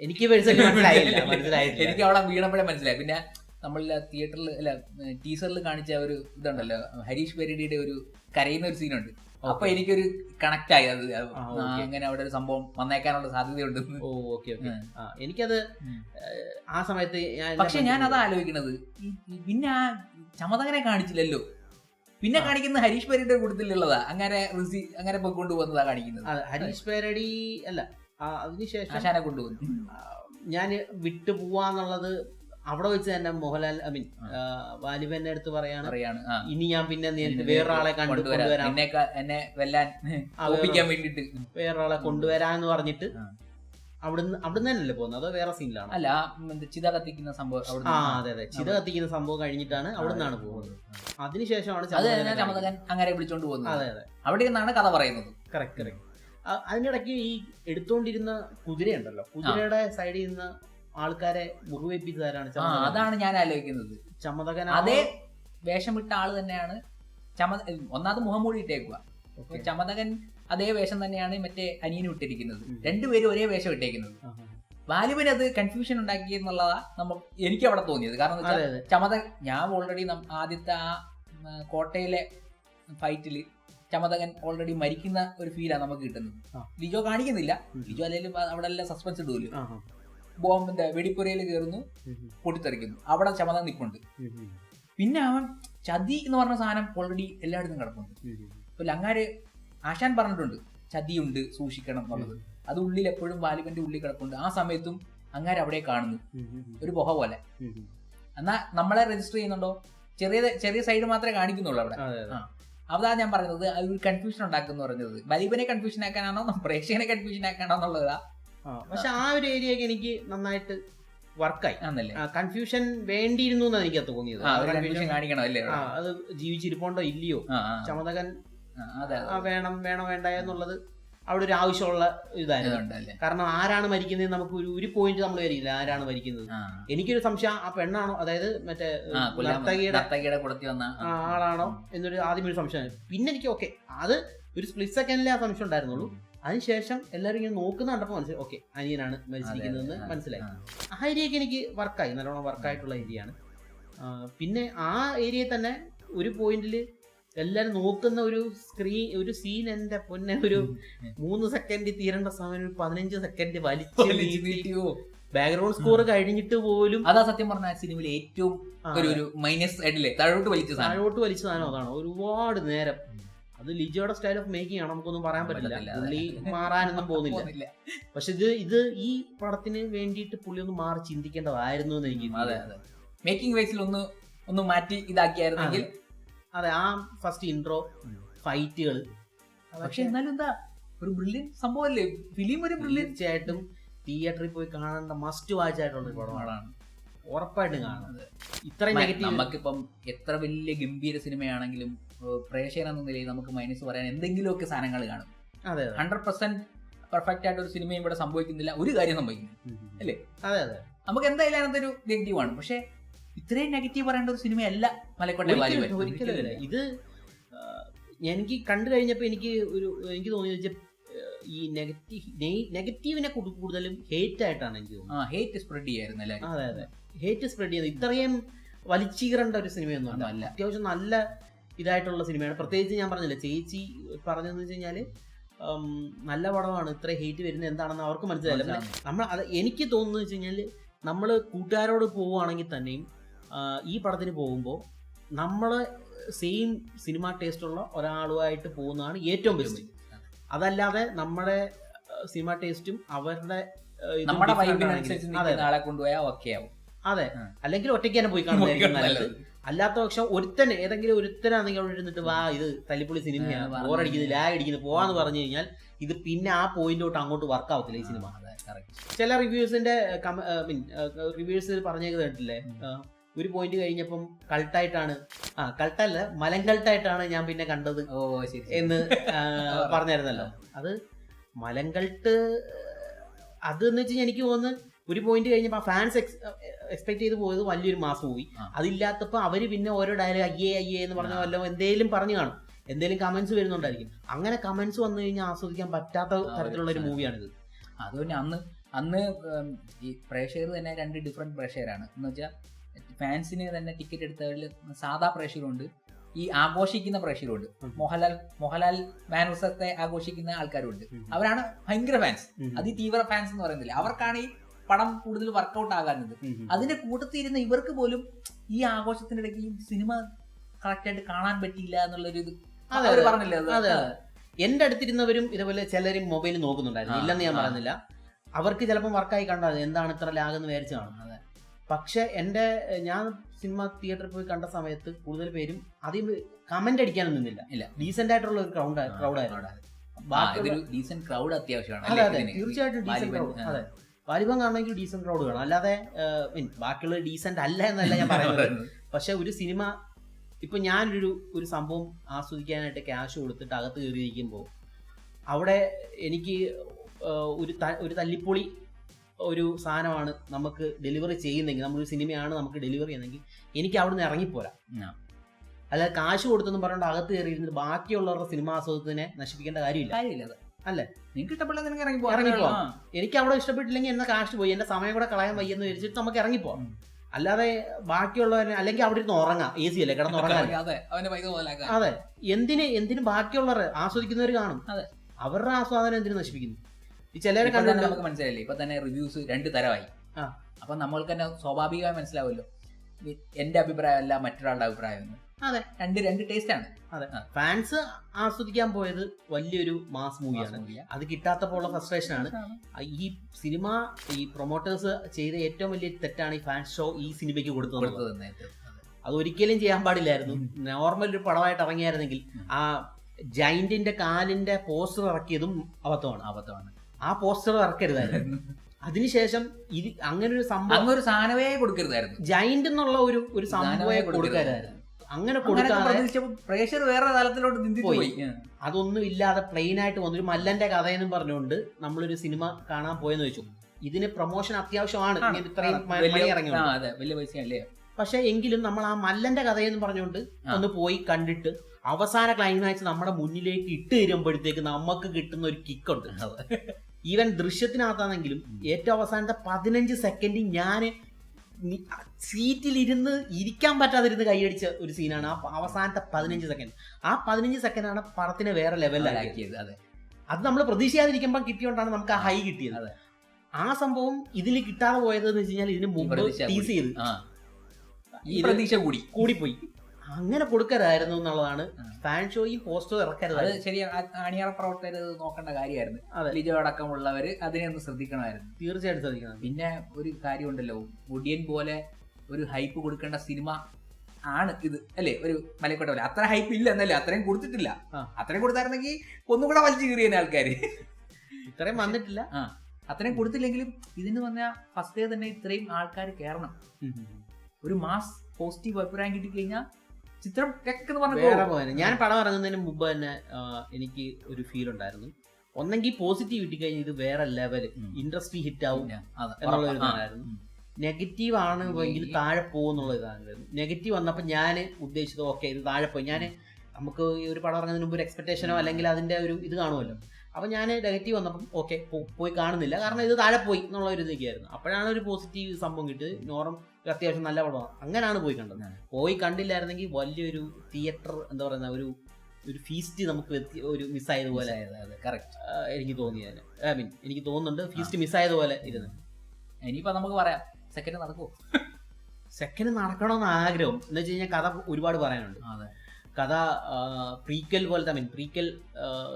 Speaker 2: എനിക്ക് മനസ്സിലായില്ല <laughs> മനസ്സിലായില്ല.
Speaker 1: എനിക്ക് അവിടെ വീണപ്പോഴേ മനസ്സിലായി. പിന്നെ നമ്മളില്ല തിയേറ്ററിൽ അല്ല ടീസറിൽ കാണിച്ച ഒരു ഇതുണ്ടല്ലോ ഹരീഷ് പെരടിയുടെ ഒരു കരയുന്ന ഒരു സീനുണ്ട്. അപ്പൊ. എനിക്കൊരു കണക്ട് ആയി അത് അങ്ങനെ അവിടെ ഒരു സംഭവം വന്നേക്കാനുള്ള സാധ്യതയുണ്ട്
Speaker 2: ഓ ഓക്കെ ഓക്കെ. എനിക്കത് ആ സമയത്ത്
Speaker 1: പക്ഷെ ഞാൻ അത് ആലോചിക്കണത്. പിന്നെ ആ ചമതകനെ കാണിച്ചില്ലല്ലോ. പിന്നെ
Speaker 2: കാണിക്കുന്നത്
Speaker 1: കാണിക്കുന്ന ഹരീഷ് പേരയുടെ കൂട്ടത്തിലുള്ളതാ. അങ്ങനെ റിസി അങ്ങനെ കൊണ്ടുപോകുന്നതാ പോകുന്നതാ കാണിക്കുന്നത്.
Speaker 2: ഹരീഷ് പേരടി അല്ല അതിനുശേഷം
Speaker 1: കൊണ്ടുപോകുന്നു
Speaker 2: ഞാൻ വിട്ടു പോവാന്നുള്ളത് അവിടെ വെച്ച് തന്നെ മോഹൻലാൽ ഐ മീൻ
Speaker 1: വാലിബ്
Speaker 2: വാലിബന്റെ എടുത്ത് പറയാണ്.
Speaker 1: പറയാണ്
Speaker 2: ഇനി ഞാൻ പിന്നെ വേറൊരാളെ കണ്ടു
Speaker 1: കൊണ്ടുവരാം. എന്നെ വെല്ലാൻ ഓപ്പിക്കാൻ വേണ്ടിട്ട്
Speaker 2: വേറൊരാളെ കൊണ്ടുവരാന്ന് പറഞ്ഞിട്ട്. അവിടുന്ന് അവിടുന്ന് തന്നെയല്ലേ പോകുന്നത്? അതോ വേറെ സീനിലാണ്?
Speaker 1: അല്ല ചിത കത്തിക്കുന്ന സംഭവം
Speaker 2: ആ അതെ അതെ. ചിത കത്തിക്കുന്ന സംഭവം കഴിഞ്ഞിട്ടാണ് അവിടുന്നാണ് പോകുന്നത്. അതിനുശേഷമാണ്
Speaker 1: അങ്ങനെ വിളിച്ചോണ്ട് പോകുന്നത്.
Speaker 2: അതെ അതെ.
Speaker 1: അവിടെ നിന്നാണ് കഥ പറയുന്നത്.
Speaker 2: കറക്റ്റ് കറക്റ്റ് അതിനിടയ്ക്ക് ഈ എടുത്തോണ്ടിരുന്ന കുതിരയുണ്ടല്ലോ. കുതിരയുടെ സൈഡിൽ നിന്ന് ആൾക്കാരെ മുറിവേപ്പിച്ചതാരാണ്
Speaker 1: ആ അതാണ് ഞാൻ ആലോചിക്കുന്നത്.
Speaker 2: ചമതകൻ
Speaker 1: അതേ വേഷം വിട്ട ആൾ തന്നെയാണ് ചമ ഒന്നാമത് മുഖം മൂടി ഇട്ടേക്കുക ചമതകൻ അതേ വേഷം തന്നെയാണ് മറ്റേ അനിയന് വിട്ടിരിക്കുന്നത്. രണ്ടുപേരും ഒരേ വേഷം ഇട്ടേക്കുന്നത്. വാലിബന് അത് കൺഫ്യൂഷൻ ഉണ്ടാക്കി എന്നുള്ളതാ നമ്മൾ എനിക്ക് അവിടെ തോന്നിയത്. കാരണം വെച്ചാൽ ചമത ഞാൻ ഓൾറെഡി ആദ്യത്തെ ആ കോട്ടയിലെ ഫൈറ്റിൽ ചമതകൻ ഓൾറെഡി മരിക്കുന്ന ഒരു ഫീലാണ് നമുക്ക് കിട്ടുന്നത്. ലിജോ കാണിക്കുന്നില്ല. ലിജോ അല്ലെങ്കിൽ അവിടെ എല്ലാം സസ്പെൻസ് ഇടുമല്ലോ. ബോംബിന്റെ വെടിപ്പുരയിൽ കയറുന്നു പൊട്ടിത്തെറിക്കുന്നു. അവിടെ ചമത നിൽപ്പുണ്ട് പിന്നെ അവൻ ചതി എന്ന് പറഞ്ഞ സാധനം ഓൾറെഡി എല്ലായിടത്തും കിടപ്പുണ്ട്.
Speaker 2: അപ്പൊ.
Speaker 1: ഇപ്പൊ ലങ്ങാര് ആശാൻ പറഞ്ഞിട്ടുണ്ട് ചതിയുണ്ട് സൂക്ഷിക്കണം എന്നുള്ളത്. അത് ഉള്ളിൽ എപ്പോഴും വാലിബന്റെ ഉള്ളിൽ കിടപ്പുണ്ട്. ആ സമയത്തും അങ്ങാര് അവിടെ കാണുന്നു. ഒരു പുഹ പോലെ. എന്നാ നമ്മളെ രജിസ്റ്റർ ചെയ്യുന്നുണ്ടോ? ചെറിയ ചെറിയ സൈഡ് മാത്രമേ കാണിക്കുന്നുള്ളൂ അവിടെ.
Speaker 2: അതെ
Speaker 1: ഞാൻ പറഞ്ഞത്. അത് ഒരു കൺഫ്യൂഷൻ ഉണ്ടാക്കുന്നു പറഞ്ഞത്. ബലീബനെ കൺഫ്യൂഷൻ ആക്കാനാണോ? പ്രേക്ഷകനെ കൺഫ്യൂഷൻ ആക്കാനാണോ എന്നുള്ളതാ.
Speaker 2: പക്ഷെ ആ ഒരു ഏരിയയൊക്കെ എനിക്ക് നന്നായിട്ട് വർക്കായി. കൺഫ്യൂഷൻ വേണ്ടിയിരുന്നു എന്നാണ് എനിക്ക് തോന്നിയത്.
Speaker 1: കൺഫ്യൂഷൻ കാണിക്കണം അല്ലേ
Speaker 2: അത് ജീവിച്ചിരിപ്പുണ്ടോ ഇല്ലയോ? ചമതകൻ വേണം വേണോ വേണ്ട എന്നുള്ളത് അവിടെ ഒരു ആവശ്യമുള്ള ഇതായിരുന്നു. കാരണം ആരാണ് മരിക്കുന്നത് നമുക്ക് ഒരു ഒരു പോയിന്റ് നമ്മൾ വരില്ല ആരാണ് മരിക്കുന്നത്. എനിക്കൊരു സംശയം ആ പെണ്ണാണോ? അതായത് മറ്റേ നർത്തകിയുടെ ആളാണോ? എന്നൊരു ആദ്യം ഒരു സംശയം പിന്നെ എനിക്ക് ഓക്കെ അത് ഒരു സ്പ്ലിറ്റ് സെക്കൻഡിലെ ആ സംശയം ഉണ്ടായിരുന്നുള്ളൂ. അതിനുശേഷം എല്ലാവരും ഇങ്ങനെ നോക്കുന്ന കണ്ടപ്പോൾ മനസ്സിലായി ഓക്കെ അനിയനാണ് മരിച്ചിരിക്കുന്നതെന്ന്. മനസ്സിലായി.
Speaker 1: ആ.
Speaker 2: ഏരിയക്ക് എനിക്ക് വർക്കായി നല്ലോണം വർക്കായിട്ടുള്ള ഏരിയയാണ് പിന്നെ ആ ഏരിയയിൽ തന്നെ ഒരു പോയിന്റിൽ എല്ലാരും നോക്കുന്ന ഒരു സ്ക്രീൻ ഒരു സീൻ എന്റെ പൊന്നെ ഒരു മൂന്ന് സെക്കൻഡ് തീരേണ്ട സമയം ഒരു പതിനഞ്ച് സെക്കൻഡ് വലിച്ചു ബാക്ക്ഗ്രൗണ്ട് സ്കോർ കഴിഞ്ഞിട്ട് പോലും
Speaker 1: അതാ സത്യം പറഞ്ഞ സിനിമയിൽ ഏറ്റവും ഒരു മൈനസ് ആയിട്ടില്ലേ താഴോട്ട് വലിച്ച
Speaker 2: താഴോട്ട് വലിച്ച സാധനം അതാണ്. ഒരുപാട് നേരം. അത് ലിജോയുടെ സ്റ്റൈൽ ഓഫ് മേക്കിംഗ് ആണ് നമുക്കൊന്നും പറയാൻ പറ്റില്ല. പുള്ളി മാറാനൊന്നും <laughs> പോകുന്നില്ല. പക്ഷെ ഇത് ഇത് ഈ പടത്തിന് വേണ്ടിയിട്ട് പുള്ളി ഒന്ന് മാറി ചിന്തിക്കേണ്ടതായിരുന്നു എന്ന് എനിക്ക്
Speaker 1: അതെ അതെ. മേക്കിംഗ് വൈസിൽ ഒന്ന് ഒന്ന് മാറ്റി ഇതാക്കിയായിരുന്നെങ്കിൽ
Speaker 2: അതെ ആ ഫസ്റ്റ് ഇൻട്രോ ഫൈറ്റുകൾ
Speaker 1: പക്ഷെ എന്നാലും എന്താ ഒരു ബ്രില്യൻ സംഭവമല്ലേ? ഫിലിം ഒരു ബ്രില്യൻ
Speaker 2: തീർച്ചയായിട്ടും. തിയേറ്ററിൽ പോയി കാണേണ്ട മസ്റ്റ് വാച്ച് ആയിട്ടുള്ള ഒരു പടമാണ്. ഉറപ്പായിട്ടും കാണുന്നത്. ഇത്രയും നെഗറ്റീവ്
Speaker 1: നമുക്കിപ്പം എത്ര വലിയ ഗംഭീര സിനിമയാണെങ്കിലും പ്രേക്ഷകൻ എന്ന നിലയിൽ നമുക്ക് മൈനസ് പറയാൻ എന്തെങ്കിലുമൊക്കെ സാധനങ്ങൾ കാണും.
Speaker 2: അതെ
Speaker 1: ഹൺഡ്രഡ് പെർസെന്റ് പെർഫെക്റ്റ് ആയിട്ട് ഒരു സിനിമയും ഇവിടെ സംഭവിക്കുന്നില്ല. ഒരു കാര്യം സംഭവിക്കുന്നു അല്ലേ?
Speaker 2: അതെ അതെ.
Speaker 1: നമുക്ക് എന്തായാലും അതിനകത്ത് ഒരു നെഗറ്റീവ് ആണ്. പക്ഷെ ഇത്രയും നെഗറ്റീവ് പറയേണ്ട ഒരു സിനിമയല്ല മലക്കോട്ടെ
Speaker 2: ഒരിക്കലും ഇത് എനിക്ക് കണ്ടു കഴിഞ്ഞപ്പോൾ എനിക്ക് ഒരു എനിക്ക് തോന്നി വെച്ചാൽ ഈ നെഗറ്റീവ് നെഗറ്റീവിനെ കൂടുതലും ഹേറ്റ് ആയിട്ടാണ് എനിക്ക് തോന്നുന്നത്.
Speaker 1: ഹേറ്റ് സ്പ്രെഡ് ചെയ്യായിരുന്നു എല്ലാവരും.
Speaker 2: അതെ അതെ. ഹേറ്റ് സ്പ്രെഡ് ചെയ്യുന്നത് ഇത്രയും വലിച്ചീകരേണ്ട ഒരു സിനിമയൊന്നും അല്ല.
Speaker 1: അല്ല
Speaker 2: അത്യാവശ്യം നല്ല ഇതായിട്ടുള്ള സിനിമയാണ്. പ്രത്യേകിച്ച് ഞാൻ പറഞ്ഞില്ല ചേച്ചി പറഞ്ഞതെന്ന് വെച്ച് കഴിഞ്ഞാൽ നല്ല പടമാണ് ഇത്ര ഹേറ്റ് വരുന്നത് എന്താണെന്ന് അവർക്ക് മനസ്സിലായില്ല. നമ്മൾ അത് എനിക്ക് തോന്നുന്നു വെച്ച് കഴിഞ്ഞാൽ നമ്മൾ കൂട്ടുകാരോട് പോവുകയാണെങ്കിൽ തന്നെയും ഈ പടത്തിന് പോകുമ്പോൾ നമ്മൾ സെയിം സിനിമ ടേസ്റ്റുള്ള ഒരാളുമായിട്ട് പോകുന്നതാണ് ഏറ്റവും ബെസ്റ്റ് അതല്ലാതെ നമ്മുടെ സിനിമ ടേസ്റ്റും അവരുടെ
Speaker 1: നമ്മുടെ വൈബിനനുസരിച്ച് ആളെ കൊണ്ടുപോയാൽ ഓക്കെ ആവും.
Speaker 2: അതെ. അല്ലെങ്കിൽ ഒറ്റയ്ക്ക് തന്നെ പോയി കാണുന്നതായിരിക്കും നല്ലത്. അല്ലാത്ത പക്ഷം ഒരുത്തൻ ഏതെങ്കിലും ഒരുത്തനാണെങ്കിൽ അവിടെ ഇരുന്നിട്ട് വാ ഇത് തല്ലിപ്പൊളി സിനിമയാണ്. ബോറടിക്കുന്നത് ലാഗ് അടിക്കുന്നത് പോവാന്ന് പറഞ്ഞു കഴിഞ്ഞാൽ ഇത് പിന്നെ ആ പോയിന്റോട്ട് അങ്ങോട്ട് വർക്ക് ആവത്തില്ല ഈ സിനിമ. ചില റിവ്യൂസിന്റെ മീൻ റിവ്യൂസ് പറഞ്ഞു കേട്ടില്ലേ ഒരു പോയിന്റ് കഴിഞ്ഞപ്പം കൾട്ടായിട്ടാണ് ആ കൾട്ടല്ല മലം കൾട്ടായിട്ടാണ് ഞാൻ പിന്നെ കണ്ടത്
Speaker 1: ഓ ശരി.
Speaker 2: എന്ന് <laughs> പറഞ്ഞായിരുന്നല്ലോ. അത് മലം കൾട്ട് അത് എന്ന് വെച്ച് എനിക്ക് തോന്നുന്നു ഒരു പോയിന്റ് കഴിഞ്ഞപ്പോൾ ഫാൻസ് എക്സ്പെക്ട് ചെയ്ത് പോയത് വലിയൊരു മാസം പോയി
Speaker 1: അതില്ലാത്തപ്പോ
Speaker 2: അതില്ലാത്തപ്പോൾ അവർ പിന്നെ ഓരോ ഡയലോഗ് അയ്യേ അയ്യേ എന്ന് പറഞ്ഞ
Speaker 1: വല്ല
Speaker 2: വല്ലതും എന്തേലും പറഞ്ഞു കാണും. എന്തേലും കമന്റ്സ് വരുന്നുണ്ടായിരിക്കും. അങ്ങനെ കമന്റ്സ് വന്നു കഴിഞ്ഞാൽ ആസ്വദിക്കാൻ പറ്റാത്ത തരത്തിലുള്ള ഒരു. മൂവിയാണിത്
Speaker 1: അതുകൊണ്ട് അന്ന് അന്ന് ഈ പ്രേക്ഷകർ തന്നെ രണ്ട് ഡിഫറെന്റ് പ്രേക്ഷകരാണ്. എന്ന് വെച്ചാൽ ഫാൻസിന് തന്നെ ടിക്കറ്റ് എടുത്തവരിൽ സാധാ പ്രേക്ഷകരുണ്ട്. ഈ ആഘോഷിക്കുന്ന പ്രേക്ഷകരുണ്ട്. മോഹൻലാൽ മോഹൻലാൽ മാനുസത്തെ ആഘോഷിക്കുന്ന ആൾക്കാരുണ്ട്. അവരാണ് ഭയങ്കര ഫാൻസ്
Speaker 2: അതി
Speaker 1: തീവ്ര ഫാൻസ് എന്ന് പറയുന്നില്ല. അവർക്കാണ് ഈ പടം കൂടുതൽ വർക്കൗട്ട്
Speaker 2: ആകാനുണ്ട്.
Speaker 1: അതിന്റെ കൂട്ടത്തിൽ ഇരുന്ന ഇവർക്ക് പോലും ഈ ആഘോഷത്തിനിടയ്ക്ക് ഈ സിനിമ കറക്റ്റ് ആയിട്ട് കാണാൻ പറ്റിയില്ല എന്നുള്ളൊരു ഇത്. പറഞ്ഞില്ലേ അത്?
Speaker 2: എന്റെ അടുത്തിരുന്നവരും ഇതേപോലെ ചിലരും മൊബൈൽ നോക്കുന്നുണ്ടായിരുന്നു. ഇല്ലെന്ന് ഞാൻ
Speaker 1: പറഞ്ഞില്ല.
Speaker 2: പറയുന്നില്ല അവർക്ക് ചിലപ്പോൾ വർക്കായി കണ്ടാൽ എന്താണ് ഇത്ര ലാഗ് എന്ന് വിചാരിച്ചു കാണും.
Speaker 1: അതെ.
Speaker 2: പക്ഷെ എന്റെ ഞാൻ സിനിമ തിയേറ്ററിൽ പോയി കണ്ട സമയത്ത് കൂടുതൽ പേരും അതിൽ കമന്റ് അടിക്കാനും നിന്നില്ല.
Speaker 1: ഇല്ല.
Speaker 2: ഡീസെന്റ് ആയിട്ടുള്ള ഒരു ക്രൗഡ്
Speaker 1: ക്രൗഡ് ആയിരുന്നു.
Speaker 2: അതെ തീർച്ചയായിട്ടും അതെ കാണണമെങ്കിൽ ഡീസെന്റ് റോഡ് വേണം. അല്ലാതെ മീൻ ബാക്കിയുള്ള ഡീസെന്റ് അല്ല എന്നല്ല ഞാൻ പറയുന്നത്. പക്ഷെ ഒരു സിനിമ ഇപ്പൊ ഞാനൊരു ഒരു സംഭവം ആസ്വദിക്കാനായിട്ട് ക്യാഷ് കൊടുത്തിട്ട് അകത്ത് കയറിയിരിക്കുമ്പോൾ അവിടെ എനിക്ക് ഒരു ത- ഒരു തല്ലിപ്പൊളി ഒരു സാധനമാണ് നമുക്ക് ഡെലിവറി ചെയ്യുന്നെങ്കിൽ നമ്മളൊരു സിനിമയാണ് നമുക്ക് ഡെലിവറി ചെയ്യുന്നെങ്കിൽ എനിക്ക് അവിടെ നിന്ന് ഇറങ്ങിപ്പോരാ. അല്ലാതെ കാശ് കൊടുത്തെന്ന് പറഞ്ഞുകൊണ്ട് അകത്ത് കയറി ഇരുന്നിട്ട് ബാക്കിയുള്ളവരുടെ സിനിമാ ആസ്വാദത്തിനെ നശിപ്പിക്കേണ്ട കാര്യമില്ല.
Speaker 1: കാര്യമില്ല അത്.
Speaker 2: അല്ലേ?
Speaker 1: നിങ്ങൾക്ക് ഇഷ്ടപ്പെടില്ല നിങ്ങൾക്ക് ഇറങ്ങി പോകാം
Speaker 2: ഇറങ്ങി
Speaker 1: പോകാം.
Speaker 2: എനിക്ക് അവിടെ ഇഷ്ടപ്പെട്ടില്ലെങ്കിൽ എന്നെ കാശ് പോയി. എന്റെ സമയം കൂടെ കളയാൻ വയ്യെന്ന് വിചാരിച്ചിട്ട് നമുക്ക് ഇറങ്ങിപ്പോവാം. അല്ലാതെ ബാക്കിയുള്ളവരെ അല്ലെങ്കിൽ അവിടെ ഇരുന്ന് ഉറങ്ങാം. എ സി അല്ലേ? കിടന്ന് ഉറങ്ങാൻ.
Speaker 1: അതെ
Speaker 2: എന്തിന് എന്തിന് ബാക്കിയുള്ളവർ ആസ്വദിക്കുന്നവർ കാണും. അവരുടെ ആസ്വാദനം എന്തിനു നശിപ്പിക്കുന്നു? ഈ ചിലരെ കണ്ടിട്ട്
Speaker 1: നമുക്ക് മനസ്സിലായില്ലേ? ഇപ്പൊ തന്നെ റിവ്യൂസ് രണ്ട് തരമായി. അപ്പൊ നമ്മൾക്ക് തന്നെ സ്വാഭാവികമായി മനസ്സിലാവുമല്ലോ. എന്റെ അഭിപ്രായം അല്ല മറ്റൊരാളുടെ അഭിപ്രായം.
Speaker 2: അതെ.
Speaker 1: രണ്ട് രണ്ട് ടേസ്റ്റ് ആണ്. അതെ.
Speaker 2: ഫാൻസ് ആസ്വദിക്കാൻ പോയത് വലിയൊരു മാസ് മൂവിയാണ് അത് കിട്ടാത്തപ്പോൾ ഉള്ള ഫ്രസ്ട്രേഷൻ ആണ്. ഈ സിനിമ ഈ പ്രൊമോട്ടേഴ്സ് ചെയ്ത ഏറ്റവും വലിയ തെറ്റാണ് ഈ ഫാൻ ഷോ ഈ സിനിമയ്ക്ക് കൊടുത്തത്.
Speaker 1: അതെ.
Speaker 2: ഒരിക്കലും ചെയ്യാൻ പാടില്ലായിരുന്നു. നോർമൽ ഒരു പടമായിട്ട് ഇറങ്ങിയായിരുന്നെങ്കിൽ ആ ജൈന്റിന്റെ കാലിന്റെ പോസ്റ്റർ ഇറക്കിയതും അബദ്ധമാണ്.
Speaker 1: അബദ്ധമാണ്.
Speaker 2: ആ പോസ്റ്റർ ഇറക്കരുതായിരുന്നു. <laughs> അതിനുശേഷം ഇത് അങ്ങനെ ഒരു സംഭവം
Speaker 1: ഒരു സാധനമേ കൊടുക്കരുതായിരുന്നു.
Speaker 2: ജൈന്റ് എന്നുള്ള ഒരു ഒരു
Speaker 1: സാധനമേ
Speaker 2: സംഭവം കൊടുക്കരുതായിരുന്നു. അങ്ങനെ കൊടുക്കാതെ
Speaker 1: പ്രതീക്ഷിച്ചപ്പോ വേറെ തലത്തിലോട്ട്
Speaker 2: പോയി. അതൊന്നും ഇല്ലാതെ പ്ലെയിൻ ആയിട്ട് വന്നൊരു മല്ലന്റെ കഥയെന്നും പറഞ്ഞുകൊണ്ട് നമ്മളൊരു സിനിമ കാണാൻ പോയെന്ന് വെച്ചു. ഇതിന് പ്രൊമോഷൻ അത്യാവശ്യമാണ്. ഇത്രയും. മ-
Speaker 1: വലിയ- പൈസയല്ലേ
Speaker 2: പക്ഷെ എങ്കിലും നമ്മൾ ആ മല്ലന്റെ കഥയെന്ന് പറഞ്ഞുകൊണ്ട് ഒന്ന് പോയി കണ്ടിട്ട് അവസാന ക്ലൈമാക്സ് നമ്മുടെ മുന്നിലേക്ക് ഇട്ട് തരുമ്പോഴത്തേക്ക് നമുക്ക് കിട്ടുന്ന ഒരു കിക്കുണ്ട് ഈവൻ ദൃശ്യത്തിനകത്താണെങ്കിലും. ഏറ്റവും അവസാനത്തെ പതിനഞ്ച് സെക്കൻഡ് ഞാൻ സീറ്റിൽ ഇരുന്ന് ഇരിക്കാൻ പറ്റാതിരുന്ന് കൈയടിച്ച ഒരു സീനാണ് ആ അവസാനത്തെ പതിനഞ്ച് സെക്കൻഡ് ആ പതിനഞ്ച് സെക്കൻഡാണ് പടത്തിനെ വേറെ ലെവലിലാക്കിയത്
Speaker 1: അതെ.
Speaker 2: അത് നമ്മൾ പ്രതീക്ഷിക്കാതിരിക്കുമ്പോൾ കിട്ടിയോണ്ടാണ് നമുക്ക് ആ ഹൈ കിട്ടിയത്.
Speaker 1: അതെ.
Speaker 2: ആ സംഭവം ഇതിൽ കിട്ടാതെ പോയത് എന്ന് വെച്ച് കഴിഞ്ഞാൽ ഇതിന് മുമ്പ് ടീസ് ചെയ്ത്
Speaker 1: ഈ പ്രതീക്ഷ കൂടി.
Speaker 2: കൂടിപ്പോയി. അങ്ങനെ കൊടുക്കരുതായിരുന്നു എന്നുള്ളതാണ്. ഫാൻ ഷോയും പോസ്റ്റർ ഇറക്കരുത്.
Speaker 1: ശരി അണിയറ പ്രവർത്തകർ നോക്കേണ്ട കാര്യമായിരുന്നു. ലിജോ അടക്കമുള്ളവര് അതിനെ ഒന്ന് ശ്രദ്ധിക്കണമായിരുന്നു.
Speaker 2: തീർച്ചയായിട്ടും ശ്രദ്ധിക്കണം.
Speaker 1: പിന്നെ ഒരു കാര്യമുണ്ടല്ലോ മുടിയൻ പോലെ ഒരു ഹൈപ്പ് കൊടുക്കേണ്ട സിനിമ ആണ് ഇത് അല്ലേ? ഒരു മലക്കോട്ട പോലെ. അത്ര ഹൈപ്പ് ഇല്ല എന്നല്ലേ അത്രയും കൊടുത്തിട്ടില്ല. അത്രയും കൊടുത്തായിരുന്നെങ്കിൽ ഒന്നുകൂടെ വലിച്ചു കീറിയ ആൾക്കാര്.
Speaker 2: ഇത്രയും വന്നിട്ടില്ല.
Speaker 1: അത്രയും കൊടുത്തില്ലെങ്കിലും ഇതിന് പറഞ്ഞാൽ ഫസ്റ്റ് ഡേ തന്നെ ഇത്രയും ആൾക്കാർ കയറണം ഒരു മാസ് പോസിറ്റീവ് അഭിപ്രായം കിട്ടിക്കഴിഞ്ഞാൽ ചിത്രം എന്ന് പറഞ്ഞു
Speaker 2: ഞാൻ പടം ഇറങ്ങുന്നതിന് മുമ്പ് തന്നെ എനിക്ക് ഒരു ഫീൽ ഉണ്ടായിരുന്നു. ഒന്നെങ്കിൽ പോസിറ്റീവ് കിട്ടിക്കഴിഞ്ഞാൽ ഇത് വേറെ
Speaker 1: ലെവൽ.
Speaker 2: ഇൻഡസ്ട്രി ഹിറ്റ് ആവും എന്നുള്ള ഇതായിരുന്നു. നെഗറ്റീവ് ആണ് എങ്കിൽ താഴെ പോകുന്നുള്ള ഇതാണ് നെഗറ്റീവ് വന്നപ്പോൾ ഞാൻ ഉദ്ദേശിച്ചത് ഓക്കെ ഇത് താഴെ പോയി. ഞാൻ നമുക്ക് ഈ ഒരു പടം ഇറങ്ങുന്നതിന് മുമ്പ് ഒരു എക്സ്പെക്ടേഷനോ അല്ലെങ്കിൽ അതിന്റെ ഒരു ഇത് കാണുമല്ലോ. അപ്പൊ ഞാൻ നെഗറ്റീവ് വന്നപ്പം ഓക്കെ പോയി കാണുന്നില്ല. കാരണം ഇത് താഴെ പോയി എന്നുള്ള ഒരു ഇതൊക്കെയായിരുന്നു. അപ്പോഴാണ് ഒരു പോസിറ്റീവ് സംഭവം കിട്ടിയത്. നോർം അത്യാവശ്യം നല്ല പടമാണ്. അങ്ങനെയാണ് പോയി കണ്ടത്. പോയി കണ്ടില്ലായിരുന്നെങ്കിൽ വലിയൊരു തിയേറ്റർ എന്താ പറയുന്ന ഒരു ഒരു ഫീസ്റ്റ് നമുക്ക് ഒരു മിസ്സായതുപോലെ കറക്റ്റ്. എനിക്ക് തോന്നിയത് ഐ മീൻ എനിക്ക് തോന്നുന്നുണ്ട് ഫീസ്റ്റ് മിസ്സായതുപോലെ ഇരുന്ന്.
Speaker 1: ഇനിയിപ്പോ നമുക്ക് പറയാം. സെക്കൻഡ് നടക്കുമോ
Speaker 2: സെക്കൻഡ് നടക്കണമെന്ന് ആഗ്രഹം. എന്ന് വെച്ച് കഴിഞ്ഞാൽ കഥ ഒരുപാട് പറയാനുണ്ട്.
Speaker 1: അതെ.
Speaker 2: കഥ പ്രീക്കൽ പോലത്തെ മീൻ പ്രീക്കൽ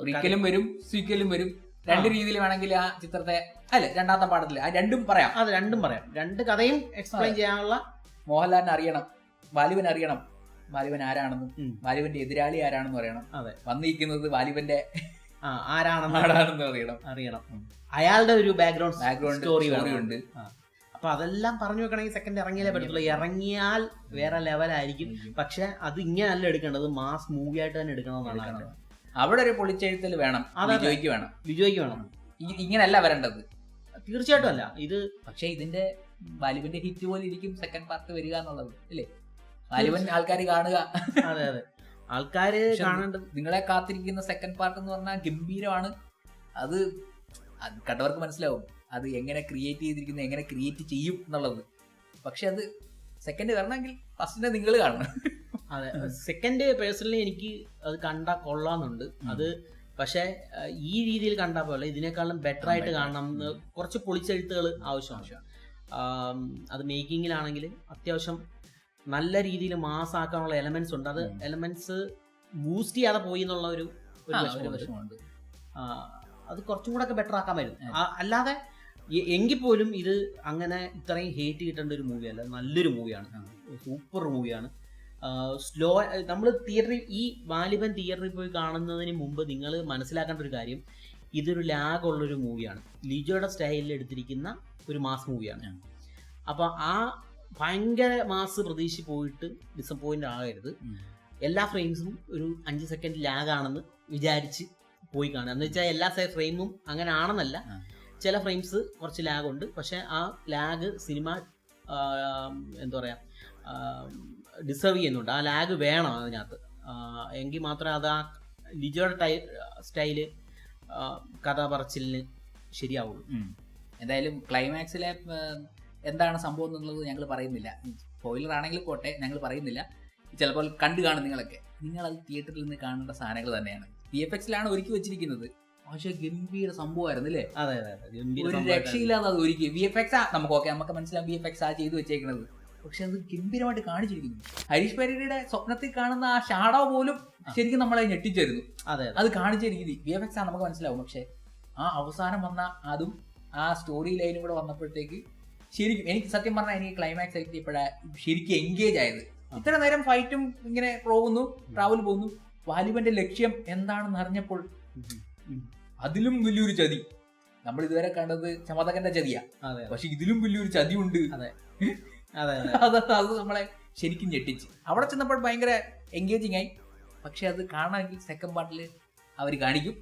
Speaker 1: പ്രീക്കലും വരും സീക്കലും വരും. രണ്ട് രീതിയിൽ വേണമെങ്കിൽ ആ ചിത്രത്തെ അല്ലെ രണ്ടാമത്തെ പാഠത്തിൽ. ആ രണ്ടും പറയാം.
Speaker 2: അത് രണ്ടും പറയാം. രണ്ട് കഥയും എക്സ്പ്ലെയിൻ ചെയ്യാനുള്ള
Speaker 1: മോഹൻലാലിനെ അറിയണം. വാലിബൻ അറിയണം. വാലിബൻ ആരാണെന്നും
Speaker 2: ഉം.
Speaker 1: എതിരാളി ആരാണെന്നും അറിയണം.
Speaker 2: അതെ.
Speaker 1: വന്നിരിക്കുന്നത് വാലിബന്റെ
Speaker 2: ആ, ആരാണെന്ന്
Speaker 1: അറിയണം.
Speaker 2: അറിയണം. അയാളുടെ ഒരു ബാക്ക്ഗ്രൗണ്ട്
Speaker 1: ബാക്ക്ഗ്രൗണ്ട്
Speaker 2: സ്റ്റോറി
Speaker 1: ഉണ്ട്
Speaker 2: അപ്പൊ അതെല്ലാം പറഞ്ഞു വെക്കണമെങ്കിൽ സെക്കൻഡ് ഇറങ്ങിയാലേ പറ്റത്തുള്ളൂ. ഇറങ്ങിയാൽ വേറെ ലെവലായിരിക്കും പക്ഷെ അത് ഇങ്ങനെയല്ല എടുക്കേണ്ടത്. മാസ് മൂവി ആയിട്ട് തന്നെ എടുക്കണമെന്നാണ്.
Speaker 1: അവിടെ ഒരു പൊളിച്ചെഴുത്തൽ വേണം
Speaker 2: അതെ.
Speaker 1: വേണം.
Speaker 2: ലിജോയ്ക്ക് വേണം.
Speaker 1: ഇങ്ങനല്ല വരേണ്ടത്.
Speaker 2: തീർച്ചയായിട്ടും അല്ല. ഇത്
Speaker 1: പക്ഷെ ഇതിന്റെ വാലിബന്റെ ഹിറ്റ് പോലെ ഇരിക്കും സെക്കൻഡ് പാർട്ട് വരിക എന്നുള്ളത് അല്ലേ വാലിബൻ ആൾക്കാർ കാണുക.
Speaker 2: അതെ അതെ. ആൾക്കാര് കാണേണ്ടത്
Speaker 1: നിങ്ങളെ കാത്തിരിക്കുന്ന സെക്കൻഡ് പാർട്ട് എന്ന് പറഞ്ഞാൽ ഗംഭീരമാണ്. അത് അത് കണ്ടവർക്ക് മനസ്സിലാവും. അത് എങ്ങനെ ക്രിയേറ്റ് ചെയ്തിരിക്കുന്നു എങ്ങനെ ക്രിയേറ്റ് ചെയ്യും എന്നുള്ളത്. പക്ഷെ അത് സെക്കൻഡ് വരണമെങ്കിൽ ഫസ്റ്റിനെ നിങ്ങൾ കാണണം.
Speaker 2: അതെ. സെക്കൻഡ് പേഴ്സണലി എനിക്ക് അത് കണ്ട കൊള്ളാന്നുണ്ട് അത് പക്ഷേ ഈ രീതിയിൽ കണ്ട പോലെ ഇതിനേക്കാളും ബെറ്റർ ആയിട്ട് കാണണം എന്ന് കുറച്ച് പൊളിച്ചെഴുത്തുകൾ ആവശ്യമാണ്. അത് മേക്കിങ്ങിലാണെങ്കിൽ അത്യാവശ്യം നല്ല രീതിയിൽ മാസ് ആക്കാനുള്ള എലമെന്റ്സ് ഉണ്ട്. അത് എലമെന്റ്സ് ബൂസ്റ്റ് ചെയ്യാതെ പോയി എന്നുള്ള ഒരു വിഷമമുണ്ട്. അത് കുറച്ചും കൂടെ ഒക്കെ ബെറ്റർ ആക്കാമായിരുന്നു വരും അല്ലാതെ എങ്കിൽ പോലും ഇത് അങ്ങനെ ഇത്രയും ഹേറ്റ് കിട്ടേണ്ട ഒരു മൂവിയല്ല നല്ലൊരു മൂവിയാണ് സൂപ്പർ മൂവിയാണ് സ്ലോ നമ്മൾ തിയേറ്ററിൽ ഈ വാലിബൻ തിയേറ്ററിൽ പോയി കാണുന്നതിന് മുമ്പ് നിങ്ങൾ മനസ്സിലാക്കേണ്ട ഒരു കാര്യം ഇതൊരു ലാഗുള്ളൊരു മൂവിയാണ് ലിജോയുടെ സ്റ്റൈലിൽ എടുത്തിരിക്കുന്ന ഒരു മാസ് മൂവിയാണ് അപ്പോൾ ആ ഭയങ്കര മാസ് പ്രതീക്ഷിച്ച് പോയിട്ട് ഡിസപ്പോയിന്റ് ആകരുത്. എല്ലാ ഫ്രെയിംസും ഒരു അഞ്ച് സെക്കൻഡ് ലാഗാണെന്ന് വിചാരിച്ച് പോയി കാണുക. എന്ന് വെച്ചാൽ എല്ലാ ഫ്രെയിമും അങ്ങനെ ആണെന്നല്ല. ചില ഫ്രെയിംസ് കുറച്ച് ലാഗുണ്ട് പക്ഷേ ആ ലാഗ് സിനിമ എന്താ പറയാ ഡിസേർവ് ചെയ്യുന്നുണ്ട്. ആ ലാഗ് വേണം അതിനകത്ത്. എങ്കിൽ മാത്രമേ അത് ആ ലിജോയുടെ ടൈ സ്റ്റൈൽ കഥ പറച്ചിലിന് ശരിയാവുള്ളൂ.
Speaker 1: എന്തായാലും ക്ലൈമാക്സിലെ എന്താണ് സംഭവം എന്നുള്ളത് ഞങ്ങൾ പറയുന്നില്ല. സ്പോയിലർ ആണെങ്കിൽ പോട്ടെ ഞങ്ങൾ പറയുന്നില്ല. ചിലപ്പോൾ കണ്ടു കാണും നിങ്ങളൊക്കെ. നിങ്ങൾ അത് തിയേറ്ററിൽ നിന്ന് കാണേണ്ട സാധനങ്ങൾ തന്നെയാണ്. വി എഫ് എക്സിലാണ് ഒരുക്കി വെച്ചിരിക്കുന്നത്. പക്ഷെ ഗംഭീര സംഭവമായിരുന്നു അല്ലേ?
Speaker 2: അതെ അതെ
Speaker 1: ഒരു. രക്ഷയില്ലാതെ അത് ഒരുക്കി. വി എഫ് എക്സ് ആ നമുക്ക് ഓക്കെ നമുക്ക് മനസ്സിലാവും വി എഫ് എക്സ് ആ ചെയ്തു വെച്ചേക്കുന്നത്. പക്ഷെ അത് ഗംഭീരമായിട്ട് കാണിച്ചിരിക്കുന്നു. ഹരീഷ് പരിയുടെ സ്വപ്നത്തിൽ കാണുന്ന ആ ഷാഡോ പോലും ശരിക്കും നമ്മളെ ഞെട്ടിച്ചായിരുന്നു
Speaker 2: അതെ അതെ.
Speaker 1: കാണിച്ച രീതി. വി എഫ് എക്സ് ആണ് നമുക്ക് മനസ്സിലാവും. പക്ഷെ ആ അവസാനം വന്ന അതും ആ സ്റ്റോറി ലൈനും കൂടെ വന്നപ്പോഴത്തേക്ക് ശരിക്കും എനിക്ക് സത്യം പറഞ്ഞാൽ എനിക്ക് ക്ലൈമാക്സ് ആയിട്ട് ഇപ്പോഴാണ് ശരിക്കും എൻഗേജ് ആയത്. ഇത്ര നേരം ഫൈറ്റും ഇങ്ങനെ പോകുന്നു ട്രാവൽ പോകുന്നു. വാലിബന്റെ ലക്ഷ്യം എന്താണെന്ന് അറിഞ്ഞപ്പോൾ അതിലും വലിയൊരു ചതി. നമ്മൾ ഇതുവരെ കണ്ടത് ചമതകന്റെ ചതിയാ. പക്ഷെ ഇതിലും വലിയൊരു ചതി
Speaker 2: ഉണ്ട് അതെ. <laughs>
Speaker 1: അത് അത്. നമ്മളെ ശരിക്കും ഞെട്ടിച്ച്. അവിടെ ചെന്നപ്പോൾ ഭയങ്കര എൻഗേജിങ് ആയി. പക്ഷെ അത് കാണാമെങ്കിൽ സെക്കൻഡ് പാർട്ടിൽ അവർ കാണിക്കും.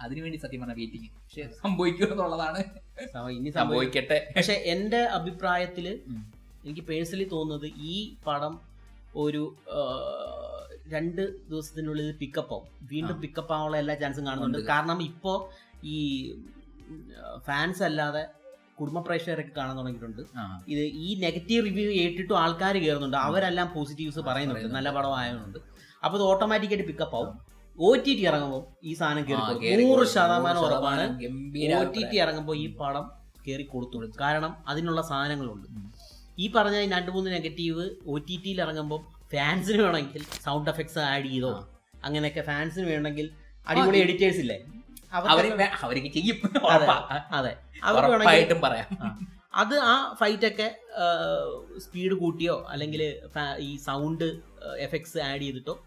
Speaker 1: അതിനുവേണ്ടി സത്യം പറഞ്ഞ വെയിറ്റിംഗ് പക്ഷെ സംഭവിക്കും എന്നുള്ളതാണ്.
Speaker 2: ഇനി സംഭവിക്കും.
Speaker 1: സംഭവിക്കട്ടെ.
Speaker 2: പക്ഷെ എന്റെ
Speaker 1: അഭിപ്രായത്തിൽ
Speaker 2: എനിക്ക് പേഴ്സണലി തോന്നുന്നത് ഈ പടം ഒരു രണ്ട് ദിവസത്തിനുള്ളിൽ പിക്കപ്പ് ആവും. വീണ്ടും പിക്കപ്പ് ആവാനുള്ള എല്ലാ ചാൻസും കാണുന്നുണ്ട്. കാരണം ഇപ്പോ ഈ ഫാൻസ് അല്ലാതെ കുടുംബ പ്രേക്ഷകരൊക്കെ കാണാൻ തുടങ്ങിയിട്ടുണ്ട്. ഇത് ഈ നെഗറ്റീവ് റിവ്യൂ കേട്ടിട്ടും ആൾക്കാർ കയറുന്നുണ്ട് അവരെല്ലാം പോസിറ്റീവ്സ് പറയുന്നുണ്ട്. നല്ല പടം ആയതുകൊണ്ട് അപ്പൊ ഇത് ഓട്ടോമാറ്റിക്കായിട്ട് പിക്കപ്പ് ആവും. ഒ ടി ടി ഇറങ്ങുമ്പോൾ ഈ സാധനം കയറി നൂറ് ശതമാനം ഉറപ്പാണ്. ഒ ടി ടി ഇറങ്ങുമ്പോൾ ഈ പടം കയറി കൊടുത്തു കാരണം അതിനുള്ള സാധനങ്ങളുണ്ട്. ഈ പറഞ്ഞ രണ്ട് മൂന്ന് നെഗറ്റീവ് ഒ ടി ടിയിൽ ഇറങ്ങുമ്പോൾ ഫാൻസിന് വേണമെങ്കിൽ സൗണ്ട് എഫക്ട്സ് ആഡ് ചെയ്തോ. അങ്ങനെയൊക്കെ ഫാൻസിന് വേണമെങ്കിൽ അടിപൊളി എഡിറ്റേഴ്സ് ഇല്ലേ?
Speaker 1: അവർ
Speaker 2: അവർക്ക്
Speaker 1: ചെയ്യും.
Speaker 2: അതെ.
Speaker 1: ഉറപ്പായിട്ടും പറയാം.
Speaker 2: അത് ആ ഫൈറ്റ് ഒക്കെ സ്പീഡ് കൂട്ടിയോ അല്ലെങ്കിൽ ഈ സൗണ്ട് എഫക്ട്സ് ആഡ് ചെയ്തിട്ടോ?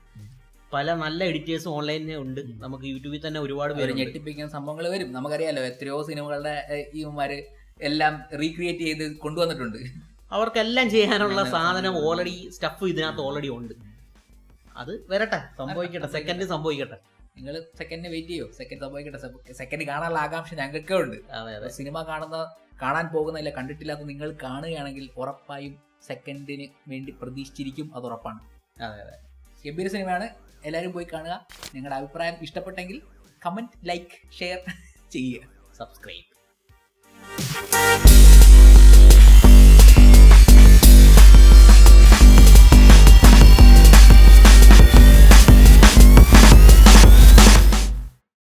Speaker 2: പല നല്ല എഡിറ്റേഴ്സും ഓൺലൈനിൽ ഉണ്ട്. നമുക്ക് യൂട്യൂബിൽ തന്നെ ഒരുപാട്
Speaker 1: ഒരു
Speaker 2: പേര്
Speaker 1: ഞെട്ടിപ്പിക്കുന്ന സംഭവങ്ങൾ വരും. നമുക്കറിയാലോ എത്രയോ സിനിമകളുടെ ഇവന്മാര് എല്ലാം റീക്രിയേറ്റ് ചെയ്ത് കൊണ്ടുവന്നിട്ടുണ്ട്.
Speaker 2: അവർക്കെല്ലാം ചെയ്യാനുള്ള സാധനം ഓൾറെഡി സ്റ്റഫ് ഇതിനകത്ത് ഓൾറെഡി ഉണ്ട്. അത് വരട്ടെ സംഭവിക്കട്ടെ. സെക്കൻഡ് സംഭവിക്കട്ടെ.
Speaker 1: നിങ്ങൾ സെക്കൻഡിന് വെയിറ്റ് ചെയ്യോ. സെക്കൻഡ് സംഭവിക്കട്ടെ സെക്കൻഡ് കാണാനുള്ള ആകാംക്ഷ ഞങ്ങൾക്കേ ഉണ്ട്. സിനിമ കാണുന്ന കാണാൻ പോകുന്നില്ല കണ്ടിട്ടില്ലാത്ത നിങ്ങൾ കാണുകയാണെങ്കിൽ ഉറപ്പായും സെക്കൻഡിന് വേണ്ടി പ്രതീക്ഷിച്ചിരിക്കും. അത് ഉറപ്പാണ്.
Speaker 2: അതെ അതെ.
Speaker 1: ഗംഭീര സിനിമയാണ്. എല്ലാവരും പോയി കാണുക. നിങ്ങളുടെ അഭിപ്രായം ഇഷ്ടപ്പെട്ടെങ്കിൽ കമന്റ് ലൈക്ക് ഷെയർ ചെയ്യുക.
Speaker 2: സബ്സ്ക്രൈബ്